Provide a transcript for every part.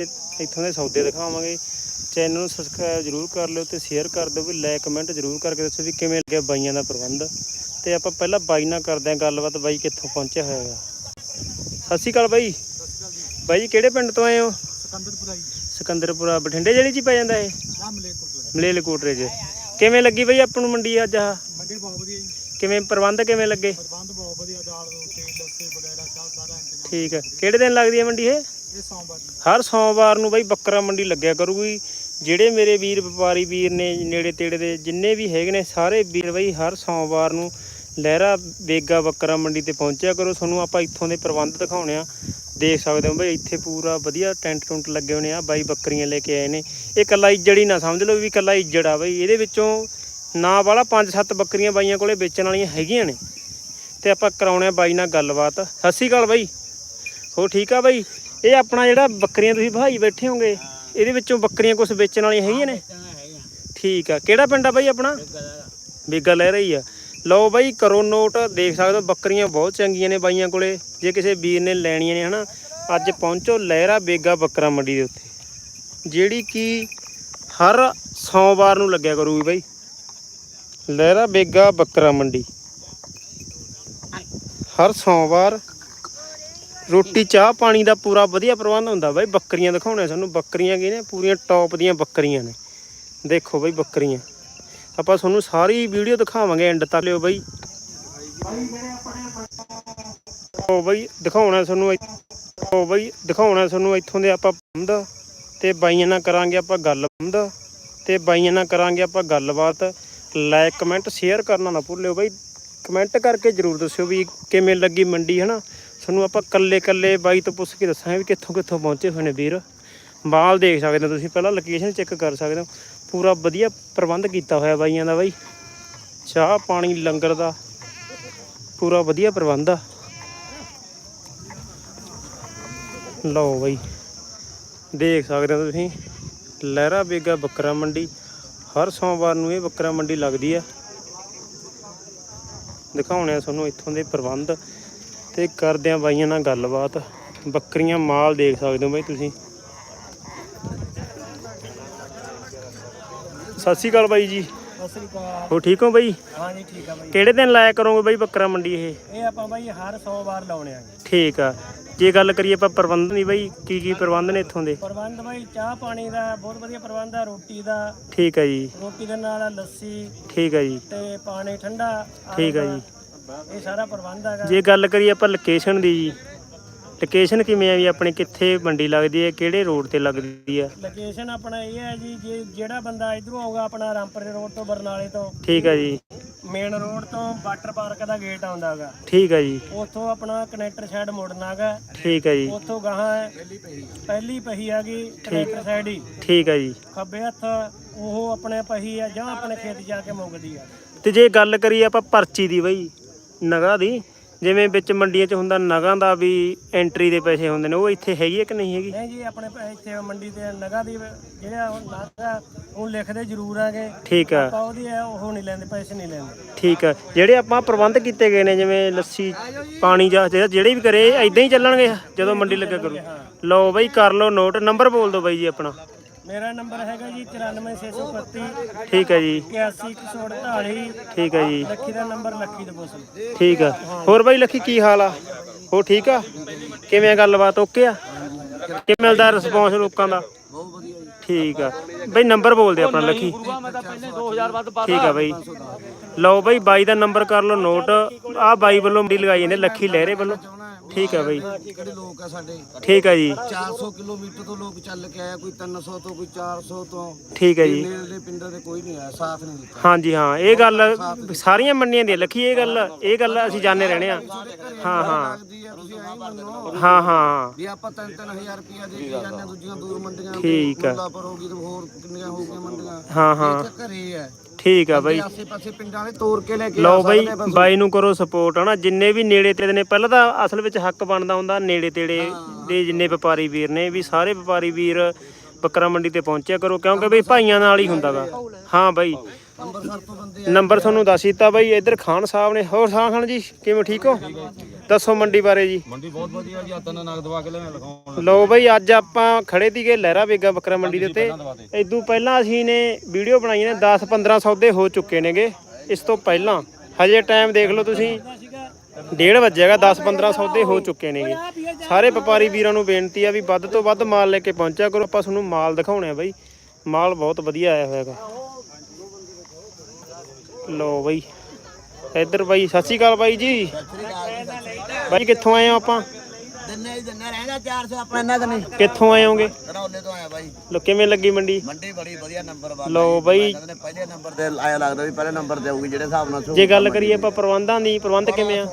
ਇੱਥੋਂ ਦੇ ਸੌਦੇ ਦਿਖਾਵਾਂਗੇ। ਚੈਨਲ ਨੂੰ ਸਬਸਕ੍ਰਾਈਬ ਜਰੂਰ ਕਰ ਲਿਓ ਤੇ ਸ਼ੇਅਰ ਕਰ ਦਿਓ ਵੀ ਲਾਈਕ ਕਮੈਂਟ ਜਰੂਰ ਕਰਕੇ ਦੱਸੋ ਵੀ ਕਿਵੇਂ ਲੱਗਿਆ ਬਾਈਆਂ ਦਾ ਪ੍ਰਬੰਧ। ਤੇ ਆਪਾਂ ਪਹਿਲਾਂ ਬਾਈ ਨਾਲ ਕਰਦੇ ਆਂ ਗੱਲਬਾਤ ਬਾਈ ਕਿੱਥੋਂ ਪਹੁੰਚਿਆ ਹੋਇਆ ਹੈਗਾ ਸਤਿ ਸ਼੍ਰੀ ਅਕਾਲ ਬਾਈ। ਬਾਈ ਜੀ ਕਿਹੜੇ ਪਿੰਡ ਤੋਂ ਆਏ ਹੋ? ਸਿਕੰਦਰਪੁਰਾ ਜੀ। ਸਿਕੰਦਰਪੁਰਾ ਬਠਿੰਡੇ ਜ਼ਿਲ੍ਹੇ 'ਚ ਪੈ ਜਾਂਦਾ ਇਹ? ਮਲੇਲਕੋਟਰੇ 'ਚ। ਕਿਵੇਂ ਲੱਗੀ ਬਾਈ ਆਪਾਂ ਨੂੰ ਮੰਡੀ ਅੱਜ ਆਹ? ਮੰਡੀ ਬਹੁਤ ਵਧੀਆ ਜੀ। ਕਿਵੇਂ ਪ੍ਰਬੰਧ ਕਿਵੇਂ ਲੱਗੇ? ਪ੍ਰਬੰਧ ਬਹੁਤ ਵਧੀਆ ਦਾਲ ਰੋਟੀ ਲੱਸੇ ਵਗੈਰਾ ਚਾਹ ਸਾਰਾ ਇੰਤਜ਼ਾਮ। ਠੀਕ ਹੈ। ਕਿਹੜੇ ਦਿਨ ਲੱਗਦੀ ਹੈ ਮੰਡੀ ਇਹ? ਇਹ ਸੋਮਵਾਰ ਹਰ ਸੋਮਵਾਰ ਨੂੰ ਬਾਈ ਬੱਕਰਾ ਮੰਡੀ ਲੱਗਿਆ ਕਰੂਗੀ। ਜਿਹੜੇ ਮੇਰੇ ਵੀਰ, ਵਪਾਰੀ ਵੀਰ ਨੇ, ਨੇੜੇ ਤੇੜੇ ਦੇ ਜਿੰਨੇ ਵੀ ਹੈਗੇ ਨੇ, ਸਾਰੇ ਵੀਰ ਬਾਈ ਹਰ ਸੋਮਵਾਰ ਨੂੰ ਲਹਿਰਾ, ਬੇਗਾ ਬੱਕਰਾ ਮੰਡੀ ਤੇ ਪਹੁੰਚਿਆ ਕਰੋ। ਤੁਹਾਨੂੰ ਆਪਾਂ ਇੱਥੋਂ ਦੇ ਪ੍ਰਬੰਧ ਦਿਖਾਉਣੇ ਆ। ਦੇਖ ਸਕਦੇ ਹੋ ਬਈ, ਇੱਥੇ ਪੂਰਾ ਵਧੀਆ ਟੈਂਟ ਟੁੰਟ ਲੱਗੇ ਹੋਣੇ ਆ। ਬਾਈ ਬੱਕਰੀਆਂ ਲੈ ਕੇ ਆਏ ਨੇ। ਇਹ ਕੱਲਾ ਇੱਜੜ ਹੀ ਨਾ ਸਮਝ ਲਓ ਵੀ ਕੱਲਾ ਇੱਜੜ ਆ ਬਾਈ। ਇਹਦੇ ਵਿੱਚੋਂ ਨਾ ਵਾਲਾ 5-7 ਬੱਕਰੀਆਂ ਬਾਈਆਂ ਕੋਲੇ ਵੇਚਣ ਵਾਲੀਆਂ ਹੈਗੀਆਂ ਨੇ। ਤੇ ਆਪਾਂ ਕਰਾਉਣੇ ਆ ਬਾਈ ਨਾਲ ਗੱਲਬਾਤ। ਸਤਿ ਸ਼੍ਰੀ ਅਕਾਲ ਬਾਈ। ਹੋ ਠੀਕ ਆ ਬਾਈ? ਇਹ ਆਪਣਾ ਜਿਹੜਾ ਬੱਕਰੀਆਂ ਤੁਸੀਂ ਭਾਈ ਬੈਠੇ ਹੋਗੇ ਇਹਦੇ ਵਿੱਚੋਂ ਬੱਕਰੀਆਂ ਕੁਝ ਵੇਚਣ ਵਾਲੀਆਂ ਹੈਗੀਆਂ ਨੇ? ਠੀਕ ਆ। ਕਿਹੜਾ ਪਿੰਡ ਆ ਬਾਈ ਆਪਣਾ? ਬੇਗਾ ਲੈ ਰਹੀ ਆ। ਲਓ ਬਾਈ ਕਰੋ ਨੋਟ ਦੇਖ ਸਕਦੇ ਹੋ ਬੱਕਰੀਆਂ ਬਹੁਤ ਚੰਗੀਆਂ ਨੇ ਬਾਈਆਂ ਕੋਲੇ। ਜੇ ਕਿਸੇ ਵੀਰ ਨੇ ਲੈਣੀਆਂ ਨੇ ਹਨਾ ਅੱਜ ਪਹੁੰਚੋ ਲਹਿਰਾ ਬੇਗਾ ਬੱਕਰਾ ਮੰਡੀ ਦੇ ਉੱਤੇ। ਜਿਹੜੀ ਕਿ ਹਰ ਸੋਮਵਾਰ ਨੂੰ ਲੱਗਿਆ ਕਰੂਗੀ ਬਾਈ। ਲਹਿਰਾ ਬੇਗਾ ਬੱਕਰਾ ਮੰਡੀ। ਹਰ ਸੋਮਵਾਰ ਰੋਟੀ, ਚਾਹ ਪਾਣੀ ਦਾ ਪੂਰਾ ਵਧੀਆ ਪ੍ਰਬੰਧ ਹੁੰਦਾ ਬਾਈ। ਬੱਕਰੀਆਂ ਦਿਖਾਉਣੇ ਸਾਨੂੰ ਬੱਕਰੀਆਂ ਕੀ ਨੇ? ਪੂਰੀਆਂ ਟੌਪ ਦੀਆਂ ਬੱਕਰੀਆਂ ਨੇ। ਦੇਖੋ ਬਾਈ ਬੱਕਰੀਆਂ। ਆਪਾਂ ਤੁਹਾਨੂੰ ਸਾਰੀ ਵੀਡੀਓ ਦਿਖਾਵਾਂਗੇ ਐਂਡ ਤੱਕ। ਲਿਓ ਬਾਈ। ਉਹ ਬਾਈ, ਦਿਖਾਉਣਾ ਤੁਹਾਨੂੰ ਉਹ ਬਾਈ, ਦਿਖਾਉਣਾ ਤੁਹਾਨੂੰ ਇੱਥੋਂ ਦੇ ਆਪਾਂ ਬੰਦ ਤੇ ਬਾਈਆਂ ਨਾਲ ਕਰਾਂਗੇ ਆਪਾਂ ਗੱਲ ਬੰਦ ਤੇ ਬਾਈਆਂ ਨਾਲ ਕਰਾਂਗੇ ਆਪਾਂ ਗੱਲਬਾਤ। ਲਾਈਕ, ਕਮੈਂਟ, ਸ਼ੇਅਰ ਕਰਨਾ ਨਾ ਭੁੱਲਿਓ ਬਾਈ। ਕਮੈਂਟ ਕਰਕੇ ਜਰੂਰ ਦੱਸਿਓ ਵੀ ਕਿਵੇਂ ਲੱਗੀ ਮੰਡੀ, ਹਨਾ? ਤੁਹਾਨੂੰ ਆਪਾਂ ਕੱਲੇ ਕੱਲੇ ਬਾਈ ਤੋਂ ਪੁੱਛ ਕੇ ਦੱਸਾਂਗੇ ਵੀ ਕਿੱਥੋਂ ਕਿੱਥੋਂ ਪਹੁੰਚੇ ਹੋਏ ਨੇ ਵੀਰ। ਬਾਲ ਦੇਖ ਸਕਦੇ ਹੋ ਤੁਸੀਂ, ਪਹਿਲਾਂ ਲੋਕੇਸ਼ਨ ਚੈੱਕ ਕਰ ਸਕਦੇ ਹੋ। ਪੂਰਾ ਵਧੀਆ ਪ੍ਰਬੰਧ ਕੀਤਾ ਹੋਇਆ ਬਾਈਆਂ ਦਾ ਬਾਈ। ਚਾਹ ਪਾਣੀ ਲੰਗਰ ਦਾ ਪੂਰਾ ਵਧੀਆ ਪ੍ਰਬੰਧ ਆ। ਲਓ ਬਾਈ, ਦੇਖ ਸਕਦੇ ਹੋ ਤੁਸੀਂ, ਲਹਿਰਾ ਬੇਗਾ ਬੱਕਰਾ ਮੰਡੀ। ਹਰ ਸੋਮਵਾਰ ਨੂੰ ਇਹ ਬੱਕਰਾ ਮੰਡੀ ਲੱਗਦੀ ਆ। ਦਿਖਾਉਣੇ ਆ ਤੁਹਾਨੂੰ ਇੱਥੋਂ ਦੇ ਪ੍ਰਬੰਧ। ਤੇ ਕਰਦੇ ਆ ਬਾਈਆਂ ਨਾਲ ਗੱਲਬਾਤ। ਬੱਕਰੀਆਂ ਮਾਲ ਦੇਖ ਸਕਦੇ ਹੋ ਬਾਈ ਤੁਸੀਂ। ਸਤਿ ਸ਼੍ਰੀ ਅਕਾਲ ਬਾਈ ਜੀ। ਸਤਿ ਸ੍ਰੀ ਅਕਾਲ। ਹੋ ਠੀਕ ਹੋ ਬਾਈ? ਹਾਂ ਜੀ ਠੀਕ ਆ ਬਾਈ। ਕਿਹੜੇ ਦਿਨ ਲਾਇਆ ਕਰੋਗੇ ਬਾਈ ਬੱਕਰਾ ਮੰਡੀ ਇਹ? ਇਹ ਆਪਾਂ ਬਾਈ ਹਰ ਸੋਮਵਾਰ ਲਾਉਣੇ ਆ ਠੀਕ ਆ। ਜੇ ਗੱਲ ਕਰੀਏ ਆਪਾਂ ਪ੍ਰਬੰਧ ਨਹੀਂ ਬਾਈ ਕੀ ਕੀ ਪ੍ਰਬੰਧ ਨੇ ਇੱਥੋਂ ਦੇ? ਪ੍ਰਬੰਧ ਬਾਈ ਚਾਹ ਪਾਣੀ ਦਾ ਬਹੁਤ ਵਧੀਆ ਪ੍ਰਬੰਧ ਆ ਰੋਟੀ ਦਾ। ਠੀਕ ਆ ਜੀ। ਰੋਟੀ ਦੇ ਨਾਲ ਲੱਸੀ ਠੀਕ ਆ ਜੀ। ਤੇ ਪਾਣੀ ਠੰਡਾ ਠੀਕ ਆ ਜੀ। ਇਹ ਸਾਰਾ ਪ੍ਰਬੰਧ ਹੈਗਾ। ਜੇ ਗੱਲ ਕਰੀਏ ਆਪਾਂ ਲੋਕੇਸ਼ਨ ਦੀ ਜੀ ਲੋਕੇਸ਼ਨ ਕਿਵੇਂ ਆ ਵੀ ਆਪਣੇ ਕਿੱਥੇ ਮੰਡੀ ਲੱਗਦੀ ਹੈ ਕਿਹੜੇ ਰੋਡ ਤੇ ਲੱਗਦੀ ਆ ਲੋਕੇਸ਼ਨ ਆਪਣਾ ਇਹ ਹੈ ਜੀ ਜੇ ਜਿਹੜਾ ਬੰਦਾ ਇਧਰੋਂ ਆਊਗਾ ਆਪਣਾ ਰਾਮਪੁਰੇ ਰੋਡ ਤੋਂ ਬਰਨਾਲੇ ਤੋਂ। ਠੀਕ ਆ ਜੀ। ਮੇਨ ਰੋਡ ਤੋਂ ਵਾਟਰ ਪਾਰਕ ਦਾ ਗੇਟ ਆਉਂਦਾ ਹੈਗਾ। ਠੀਕ ਆ ਜੀ। ਉੱਥੋਂ ਆਪਣਾ ਕਨੈਕਟਰ ਸਾਈਡ ਮੁੜਨਾ ਹੈਗਾ। ਠੀਕ ਆ ਜੀ। ਉੱਥੋਂ ਗਾਹਾਂ ਪਹਿਲੀ ਪਹੀ ਗਈ ਕਨੈਕਟਰ ਸਾਈਡ ਹੀ। ਠੀਕ ਆ ਜੀ। ਖੱਬੇ ਹੱਥ ਉਹ ਆਪਣੇ ਪਹੀ ਆ ਜਾਂ ਆਪਣੇ ਖੇਤ ਜਾ ਕੇ ਮੁੱਕਦੀ ਆ। ਤੇ ਜੇ ਗੱਲ ਕਰੀਏ ਆਪਾਂ ਪਰਚੀ ਦੀ ਬਈ ਨਗਾ ਦੀ ਜਿਵੇਂ ਵਿੱਚ ਮੰਡੀਆਂ 'ਚ ਹੁੰਦਾ ਨਗਾਂ ਦਾ ਵੀ ਐਂਟਰੀ ਦੇ ਪੈਸੇ ਹੁੰਦੇ ਨੇ ਉਹ ਇੱਥੇ ਹੈਗੀ ਹੈ ਕਿ ਨਹੀਂ ਹੈਗੀ? ਨਹੀਂ ਜੀ ਆਪਣੇ ਪ- ਇੱਥੇ ਮੰਡੀ ਤੇ ਨਗਾ ਦੀ ਜਿਹੜਾ ਉਹ ਨਗਾ ਉਹ ਲਿਖਦੇ ਜ਼ਰੂਰ ਆਗੇ। ਠੀਕ ਆ। ਆਪਾਂ ਉਹਦੀ ਆ, ਉਹ ਨਹੀਂ ਲੈਂਦੇ ਪੈਸੇ ਨਹੀਂ ਲੈਂਦੇ। ਠੀਕ ਆ। ਜਿਹੜੇ ਆਪਾਂ ਪ੍ਰਬੰਧ ਕੀਤੇ ਗਏ ਨੇ ਜਿਵੇਂ ਲੱਸੀ ਪਾਣੀ ਜਾਂ ਜਿਹੜਾ- ਜਿਹੜੇ ਵੀ ਕਰੇ ਐਦਾਂ ਹੀ ਚੱਲਣਗੇ ਜਦੋਂ ਮੰਡੀ ਲੱਗਾ ਕਰੂ। ਲਓ ਬਈ ਕਰ ਲਓ ਨੋਟ ਨੰਬਰ ਬੋਲ ਦਿਓ ਬਾਈ ਜੀ ਆਪਣਾ। ਮੇਰਾ ਨੰਬਰ ਹੈਗਾ ਜੀ 94631 ਠੀਕ ਹੈ ਜੀ। 8148 ਠੀਕ ਹੈ ਜੀ। ਲੱਖੀ ਦਾ ਨੰਬਰ ਲੱਖੀ ਦੇ ਲਓ। ਠੀਕ ਆ। ਹੋਰ ਬਾਈ ਲੱਖੀ ਕੀ ਹਾਲ ਆ? ਹੋ ਠੀਕ ਆ? ਕਿਵੇਂ ਆ ਗੱਲਬਾਤ? ਓਕੇ ਆ? ਕਿਵੇਂ ਮਿਲਦਾ ਰਿਸਪੌਂਸ ਲੋਕਾਂ ਦਾ? ਬਹੁਤ ਵਧੀਆ ਜੀ ਠੀਕ ਆ। ਬਈ ਨੰਬਰ ਬੋਲ ਦੇ ਆਪਣਾ ਲੱਖੀ। ਮੈਂ ਤਾਂ ਪਹਿਲੇ 2000 ਵੱਧ ਪਾ ਠੀਕ ਆ ਬਾਈ। ਲਓ ਬਾਈ ਬਾਈ ਦਾ ਨੰਬਰ ਕਰ ਲਓ ਨੋਟ। ਆ ਬਾਈ ਵੱਲੋਂ ਮੰਡੀ ਲਗਾਈ ਜਾਂਦੇ ਲੱਖੀ ਲਹਿਰੇ ਵੱਲੋਂ। ਠੀਕ ਆ ਬਾਈ। ਜਿਹੜੇ ਲੋਕ ਆ ਸਾਡੇ? ਠੀਕ ਆ ਜੀ। 400 ਕਿਲੋਮੀਟਰ ਤੋਂ ਲੋਕ ਚੱਲ ਕੇ ਆਇਆ ਕੋਈ 300 ਤੋਂ ਕੋਈ 400 ਤੋਂ। ਠੀਕ ਹੈ ਜੀ। ਨੇੜੇ ਦੇ ਪਿੰਡਾਂ ਦੇ ਕੋਈ ਨਹੀਂ ਆਇਆ ਸਾਥ ਨਹੀਂ ਦਿੱਤਾ। ਹਾਂਜੀ ਹਾਂ ਇਹ ਗੱਲ ਸਾਰੀਆਂ ਮੰਡੀਆਂ ਦੀ ਲੱਖੀ ਇਹ ਗੱਲ ਇਹ ਗੱਲ ਅਸੀਂ ਜਾਣੇ ਰਹਿਣੇ ਆ ਹਾਂ ਹਾਂ। ਹਾਂ ਹਾਂ ਵੀ ਆਪਾਂ 3-3000 ਰੁਪਇਆ ਦੇ ਕੇ ਜਾਂਦੇ ਹਾਂ ਦੂਜੀਆਂ ਦੂਰ ਮੰਡੀਆਂ ਠੀਕ। ਮੁੱਲਾਪੁਰ ਹੋ ਗਈ ਤੇ ਹੋਰ ਕਿੰਨੀਆਂ ਹੋ ਗਈਆਂ ਮੰਡੀਆਂ। ਹਾਂ ਹਾਂ। ਇੱਥੇ ਘਰੇ ਆ। ਠੀਕ ਆ ਬਾਈ। ਆਸੇ ਪਾਸੇ ਪਿੰਡਾਂ ਵਾਲੇ ਤੋੜ ਕੇ ਲੈ ਕੇ ਲਓ ਬਾਈ। ਬਾਈ ਨੂੰ ਕਰੋ ਸਪੋਰਟ ਹਨਾ? ਜਿੰਨੇ ਵੀ ਨੇੜੇ ਤੇੜੇ ਨੇ ਪਹਿਲਾਂ ਤਾਂ ਅਸਲ ਵਿੱਚ ਹੱਕ ਬਣਦਾ ਹੁੰਦਾ ਨੇੜੇ ਤੇੜੇ ਦੇ ਜਿੰਨੇ ਵਪਾਰੀ ਵੀਰ ਨੇ ਵੀ ਸਾਰੇ ਵਪਾਰੀ ਵੀਰ ਬੱਕਰਾ ਮੰਡੀ ਤੇ ਪਹੁੰਚਿਆ ਕਰੋ ਕਿਉਂਕਿ ਬਈ ਭਾਈਆਂ ਨਾਲ ਹੀ ਹੁੰਦਾਗਾ ਹਾਂ। ਬਾਈ। ਅੰਮ੍ਰਿਤਸਰ ਤੋਂ ਬੰਦੇ ਆਏ ਨੰਬਰ ਤੁਹਾਨੂੰ ਦੱਸ ਦਿੱਤਾ ਬਾਈ ਇੱਧਰ ਖਾਨ ਸਾਹਿਬ ਨੇ। ਹੋਰ ਸਾਹ ਖਾਨ ਜੀ ਕਿਵੇਂ ਠੀਕ ਹੋ? ਦੱਸੋ ਮੰਡੀ ਬਾਰੇ ਜੀ। ਮੰਡੀ ਬਹੁਤ ਵਧੀਆ ਜੀ ਆਤਾਂ ਨਗਦ ਦਵਾ ਕੇ ਲੈਣ ਲਿਖਾਉਣ ਲੋ ਬਈ ਅੱਜ ਆਪਾਂ ਖੜੇ ਤੀਗੇ ਲਹਿਰਾ ਬੇਗਾ ਬੱਕਰਾ ਮੰਡੀ ਦੇ ਉੱਤੇ। ਇਦੋਂ ਪਹਿਲਾਂ ਅਸੀਂ ਨੇ ਵੀਡੀਓ ਬਣਾਈ ਨੇ 10 15 ਸੌਦੇ ਹੋ ਚੁੱਕੇ ਨੇਗੇ। ਇਸ ਤੋਂ ਪਹਿਲਾਂ ਹਜੇ ਟਾਈਮ ਦੇਖ ਲਓ ਤੁਸੀਂ। ਡੇਢ ਵਜੇਗਾ 10 15 ਸੌਦੇ ਹੋ ਚੁੱਕੇ ਨੇਗੇ। ਸਾਰੇ ਵਪਾਰੀ ਵੀਰਾਂ ਨੂੰ ਬੇਨਤੀ ਆ ਵੀ ਵੱਧ ਤੋਂ ਵੱਧ ਮਾਲ ਲੈ ਕੇ ਪਹੁੰਚਿਆ ਕਰੋ। ਆਪਾਂ ਤੁਹਾਨੂੰ ਮਾਲ ਦਿਖਾਉਣੇ ਆ ਬਈ। ਮਾਲ ਬਹੁਤ ਵਧੀਆ ਆਇਆ ਹੋਇਆਗਾ ਲੋ ਬਈ ਇੱਧਰ ਬਾਈ ਸਤਿ ਸ਼੍ਰੀ ਅਕਾਲ ਬਾਈ ਜੀ। ਬਾਈ ਕਿੱਥੋਂ ਆਏ ਹੋ ਆਪਾਂ? ਦਿਨੇ ਹੀ ਦਿਨੇ ਰਹਿੰਦਾ 400 ਆਪਣਾ ਇਹਨਾਂ ਦਾ ਨਹੀਂ। ਕਿੱਥੋਂ ਆਏ ਹੋਗੇ? ਰੌਲੇ ਤੋਂ ਆਇਆ ਬਾਈ। ਲੋ ਕਿਵੇਂ ਲੱਗੀ ਮੰਡੀ? ਮੰਡੀ ਬੜੀ ਵਧੀਆ ਨੰਬਰ ਵਾਲੀ ਲੋ ਬਈ। ਕਹਿੰਦੇ ਪਹਿਲੇ ਨੰਬਰ ਤੇ ਆਇਆ ਲੱਗਦਾ ਵੀ ਪਹਿਲੇ ਨੰਬਰ ਤੇ ਆਊਗੀ ਜਿਹੜੇ ਹਿਸਾਬ ਨਾਲ ਜੇ ਗੱਲ ਕਰੀਏ ਆਪਾਂ ਪ੍ਰਬੰਧਾਂ ਦੀ ਪ੍ਰਬੰਧ ਕਿਵੇਂ ਆ?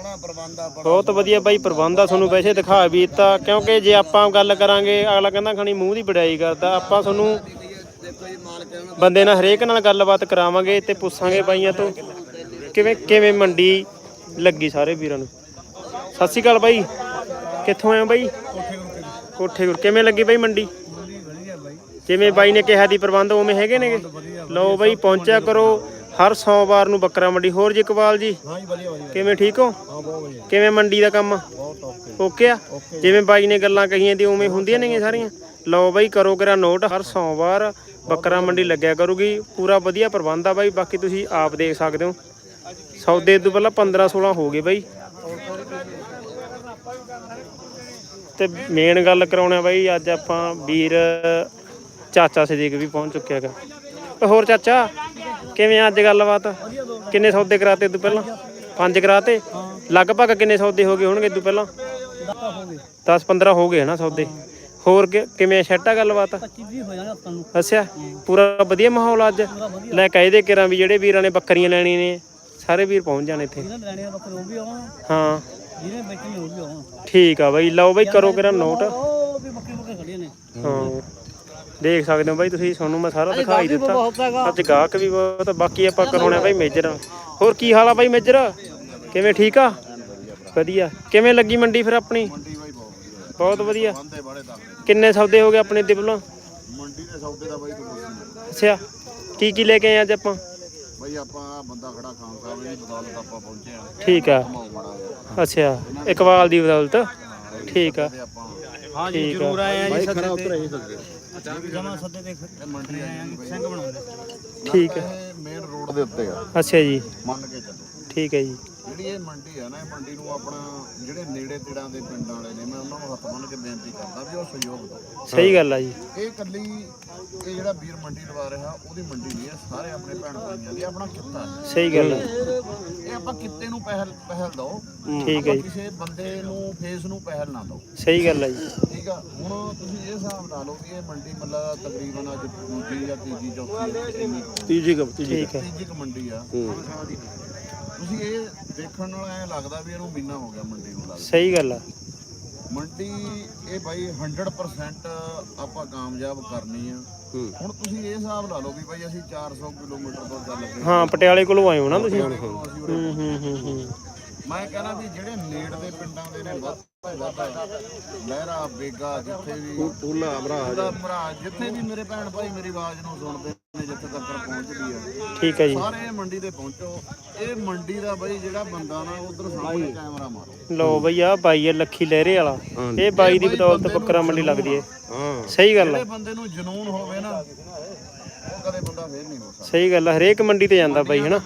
ਬਹੁਤ ਵਧੀਆ ਬਾਈ ਪ੍ਰਬੰਧ ਆ ਤੁਹਾਨੂੰ ਵੈਸੇ ਦਿਖਾ ਵੀ ਦਿੱਤਾ ਕਿਉਂਕਿ ਜੇ ਆਪਾਂ ਗੱਲ ਕਰਾਂਗੇ ਅਗਲਾ ਕਹਿੰਦਾ ਖਣੀ ਮੂੰਹ ਦੀ ਬੜਾਈ ਕਰਦਾ ਆਪਾਂ ਤੁਹਾਨੂੰ ਦੇਖੋ ਜੀ ਮਾਲਕ ਇਹਨਾਂ ਬੰਦੇ ਨਾਲ ਹਰੇਕ ਨਾਲ ਗੱਲਬਾਤ ਕਰਾਵਾਂਗੇ ਤੇ ਪੁੱਛਾਂਗੇ ਬਾਈਆਂ ਤੋਂ ਕਿਵੇਂ ਕਿਵੇਂ ਮੰਡੀ ਲੱਗੀ ਸਾਰੇ ਵੀਰਾਂ ਨੂੰ। ਸਤਿ ਸ਼੍ਰੀ ਅਕਾਲ ਬਾਈ। ਕਿੱਥੋਂ ਆਏ ਹੋ ਬਾਈ? ਕੋਠੇ ਗੁਰ ਕਿਵੇਂ ਲੱਗੀ ਬਾਈ ਮੰਡੀ? ਜਿਵੇਂ ਬਾਈ ਨੇ ਕਿਹਾ ਦੀ ਪ੍ਰਬੰਧ ਉਵੇਂ ਹੈਗੇ ਨੇਗੇ? ਲਓ ਬਾਈ ਪਹੁੰਚਿਆ ਕਰੋ। ਹਰ ਸੋਮਵਾਰ ਨੂੰ ਬੱਕਰਾ ਮੰਡੀ। ਹੋਰ ਜੀ ਇਕਬਾਲ ਜੀ? ਕਿਵੇਂ ਠੀਕ ਹੋ? ਕਿਵੇਂ ਮੰਡੀ ਦਾ ਕੰਮ? ਓਕੇ ਆ? ਜਿਵੇਂ ਬਾਈ ਨੇ ਗੱਲਾਂ ਕਹੀਆਂ ਦੀ ਉਵੇਂ ਹੁੰਦੀਆਂ ਨੇਗੀਆਂ ਸਾਰੀਆਂ। ਲਓ ਬਾਈ ਕਰੋ ਕਰਾ ਨੋਟ। ਹਰ ਸੋਮਵਾਰ ਬੱਕਰਾ ਮੰਡੀ ਲੱਗਿਆ ਕਰੂਗੀ। ਪੂਰਾ ਵਧੀਆ ਪ੍ਰਬੰਧ ਆ ਬਾਈ ਬਾਕੀ ਤੁਸੀਂ ਆਪ ਦੇਖ ਸਕਦੇ ਹੋ। ਸੌਦੇ ਤੋਂ ਪਹਿਲਾਂ 15 16 ਹੋ ਗਏ ਬਾਈ। ਤੇ ਮੇਨ ਗੱਲ ਕਰਾਉਣਾ ਬਾਈ ਅੱਜ ਆਪਾਂ ਵੀਰ ਚਾਚਾ ਸਦੀਕ ਵੀ ਪਹੁੰਚ ਚੁੱਕਿਆ ਹੈਗਾ ਹੋਰ ਚਾਚਾ ਕਿਵੇਂ ਅੱਜ ਗੱਲਬਾਤ? ਕਿੰਨੇ ਸੌਦੇ ਕਰਾਤੇ ਤੂੰ ਪਹਿਲਾਂ? ਪੰਜ ਕਰਾਤੇ? ਲਗਭਗ ਕਿੰਨੇ ਸੌਦੇ ਹੋ ਗਏ ਹੋਣਗੇ ਤੂੰ ਪਹਿਲਾਂ? 10 15 ਹੋ ਗਏ ਹਨਾ ਸੌਦੇ। ਹੋਰ ਕਿ- ਕਿਵੇਂ ਛੱਟਾ ਗੱਲਬਾਤ? 25 ਹੋ ਜਾਣਾ ਆਪਾਂ ਨੂੰ। ਅੱਛਾ ਪੂਰਾ ਵਧੀਆ ਮਾਹੌਲ ਅੱਜ? ਲੈ ਕਾਇਦੇ ਕਿਰਾਂ ਵੀ ਜਿਹੜੇ ਵੀਰਾਂ ਨੇ ਬੱਕਰੀਆਂ ਲੈਣੀਆਂ ਨੇ ਸਾਰੇ ਵੀਰ ਪਹੁੰਚ ਜਾਣ ਇੱਥੇ। ਜਿਹਨੇ ਲੈਣੇ ਆ ਬੱਕਰੇ ਉਹ ਵੀ ਆਉਣ। ਹਾਂ। ਜਿਹਨੇ ਵੇਚਣੇ ਉਹ ਵੀ ਆਉਣ। ਠੀਕ ਆ ਬਾਈ ਲਓ ਬਾਈ ਕਰੋ ਕਿਰਾਂ ਨੋਟ। ਉਹ ਵੀ ਬੱਕਰੇ ਬੱਕਰੇ ਖੜੇ ਨੇ। ਹਾਂ। ਦੇਖ ਸਕਦੇ ਹੋ ਬਾਈ ਤੁਸੀਂ ਤੁਹਾਨੂੰ ਮੈਂ ਸਾਰਾ ਦਿਖਾਈ ਦਿੱਤਾ। ਬਹੁਤ ਹੈਗਾ। ਅੱਜ ਗਾਹਕ ਵੀ ਬਹੁਤ ਆ, ਬਾਕੀ ਆਪਾਂ ਕਰਾਉਣਾ ਬਾਈ ਮੇਜਰ। ਹੋਰ ਕੀ ਹਾਲ ਆ ਬਾਈ ਮੇਜਰ? ਕਿਵੇਂ ਠੀਕ ਆ? ਵਧੀਆ। ਕਿਵੇਂ ਲੱਗੀ ਮੰਡੀ ਫਿਰ ਆਪਣੀ? ਬਹੁਤ ਵਧੀਆ। ਕਿੰਨੇ ਸੌਦੇ ਹੋ ਗਏ ਆਪਣੇ ਵੱਲੋਂ? ਮੰਡੀ ਦੇ ਸੌਦੇ ਦਾ ਬਾਈ ਕੋਈ ਨਹੀਂ ਅੱਛਾ ਕੀ ਕੀ ਲੈ ਕੇ ਆਏ ਅੱਜ ਆਪਾਂ? ਬਾਈ ਆਪਾਂ ਆਹ ਬੰਦਾ ਖੜਾ ਖਾਨ ਸਾਹਿਬ ਦੀ ਬਦੌਲਤ ਆਪਾਂ ਪਹੁੰਚੇ ਆ ਠੀਕ ਆ। ਘਮਾਉ ਮੜਾ ਜਿਹਾ। ਅੱਛਾ ਇਕਬਾਲ ਦੀ ਬਦੌਲਤ? ਠੀਕ ਆ। ਤੇ ਆਪਾਂ ਹਾਂ ਜੀ, ਜ਼ਰੂਰ ਆਏ ਆ ਉਤਰ ਹੀ ਸਕਦੇ ਜਮਾ ਸੱਦੇ ਇਹ ਮੰਡੀ ਆ ਜੀ ਬਾਈ। ਸਿੰਘ ਬਣਾਉਂਦੇ। ਠੀਕ ਆ। ਮੇਨ ਰੋਡ ਦੇ ਉੱਤੇ ਆ। ਅੱਛਾ ਜੀ। ਮੰਨ ਕੇ ਚੱਲੋ। ਠੀਕ ਹੈ ਜੀ। ਜਿਹੜੀ ਇਹ ਮੰਡੀ ਆ ਨਾ ਇਹ ਮੰਡੀ ਨੂੰ ਆਪਣਾ ਜਿਹੜੇ ਨੇੜੇ ਤੇੜਾਂ ਦੇ ਪਿੰਡਾਂ ਵਾਲੇ ਨੇ ਮੈਂ ਉਹਨਾਂ ਨੂੰ ਹੱਥ ਬੰਨ੍ਹ ਕੇ ਬੇਨਤੀ ਕਰਦਾ ਵੀ ਉਹ ਸਹਿਯੋਗ ਦਿਓ। ਸਹੀ ਗੱਲ ਆ ਜੀ। ਇਹ ਕੱਲੀ ਇਹ ਜਿਹੜਾ ਵੀਰ ਮੰਡੀ ਲਵਾ ਰਿਹਾ ਉਹਦੀ ਮੰਡੀ ਨਹੀਂ ਹੈ ਸਾਰੇ ਆਪਣੇ ਭੈਣ ਭਾਈਆਂ ਦੀ ਆਪਣਾ ਕਿੱਤਾ ਹੈ ਸਹੀ ਗੱਲ ਆ। ਇਹ ਆਪਾਂ ਕਿੱਤੇ ਨੂੰ ਪਹਿਲ ਪਹਿਲ ਦਿਓ। ਠੀਕ ਹੈ ਜੀ। ਕਿਸੇ ਬੰਦੇ ਨੂੰ ਫੇਸ ਨੂੰ ਪਹਿਲ ਨਾ ਦਿਓ। ਸਹੀ ਗੱਲ ਆ ਜੀ। ਠੀਕ ਆ ਹੁਣ ਤੁਸੀਂ ਇਹ ਹਿਸਾਬ ਲਾ ਲਓ ਵੀ ਇਹ ਮੰਡੀ ਮਤਲਬ ਤਕਰੀਬਨ ਅੱਜ ਦੂਜੀ ਜਾਂ ਤੀਜੀ ਚੌਥੀ ਇੰਨੀ ਕੁ- ਤੀਜੀ ਠੀਕ ਹੈ ਤੀਜੀ ਕੁ ਮੰਡੀ ਆ। ਤੁਸੀਂ ਇਹ ਦੇਖਣ ਨਾਲ ਐ ਲੱਗਦਾ ਵੀ ਇਹਨੂੰ ਮਹੀਨਾ ਹੋ ਗਿਆ ਮੰਡੀ ਨੂੰ ਲੱਗਦਾ। ਸਹੀ ਗੱਲ ਆ। ਮੰਡੀ ਇਹ ਬਾਈ 100% ਆਪਾਂ ਕਾਮਯਾਬ ਕਰਨੀ ਆ। ਹੁਣ ਤੁਸੀਂ ਇਹ ਹਿਸਾਬ ਲਾ ਲਓ ਵੀ ਬਾਈ ਅਸੀਂ 400 ਕਿਲੋਮੀਟਰ ਤੋਂ ਚੱਲ ਕੇ ਹਾਂ ਪਟਿਆਲੇ ਕੋਲੋਂ ਆਏ ਹੋ ਨਾ ਤੁਸੀਂ। ਅਸੀਂ ਉਰੇ ਹੂੰ ਹੂੰ ਹੂੰ ਹੂੰ। ਮੈਂ ਕਹਿੰਦਾ ਵੀ ਜਿਹੜੇ ਨੇੜ ਦੇ ਪਿੰਡਾਂ ਦੇ ਨੇ ਵੱਧ ਲਹਿਰਾ ਬੇਗਾ ਜਿੱਥੇ ਵੀ। ਪੂਲਾ ਭਰਾ ਪੂਰਾ ਭਰਾ ਜਿੱਥੇ ਵੀ ਮੇਰੇ ਭੈਣ ਭਾਈ ਮੇਰੀ ਆਵਾਜ਼ ਨੂੰ ਸੁਣਦੇ ਨੇ ਜਿੱਥੇ ਤੱਕ ਪਹੁੰਚਦੀ ਆ। ਠੀਕ ਹੈ ਜੀ। ਸਾਰੇ ਇਹ ਮੰਡੀ ਤੇ ਪਹੁੰਚੋ। ਇਹ ਮੰਡੀ ਦਾ ਬਈ ਜਿਹੜਾ ਬੰਦਾ ਨਾ ਉਧਰ ਸਾਹਮਣੇ ਕੈਮਰਾ ਮਾਰੋ। ਲਓ ਬਈ ਆ ਬਾਈ ਆ ਲੱਖੀ ਲਹਿਰੇ ਵਾਲਾ। ਇਹ ਬਾਈ ਦੀ ਬਦੌਲਤ ਬੱਕਰਾ ਮੰਡੀ ਲੱਗਦੀ ਏ ਹਾਂ। ਸਹੀ ਗੱਲ ਆ। ਬੰਦੇ ਨੂੰ ਜਨੂਨ ਹੋਵੇ ਨਾ ਉਹ ਕਦੇ ਬੰਦਾ ਫੇਲ ਨਹੀਂ ਹੋ ਸਕਦਾ। ਸਹੀ ਗੱਲ ਆ ਹਰੇਕ ਮੰਡੀ ਤੇ ਜਾਂਦਾ ਬਾਈ ਹਨਾ?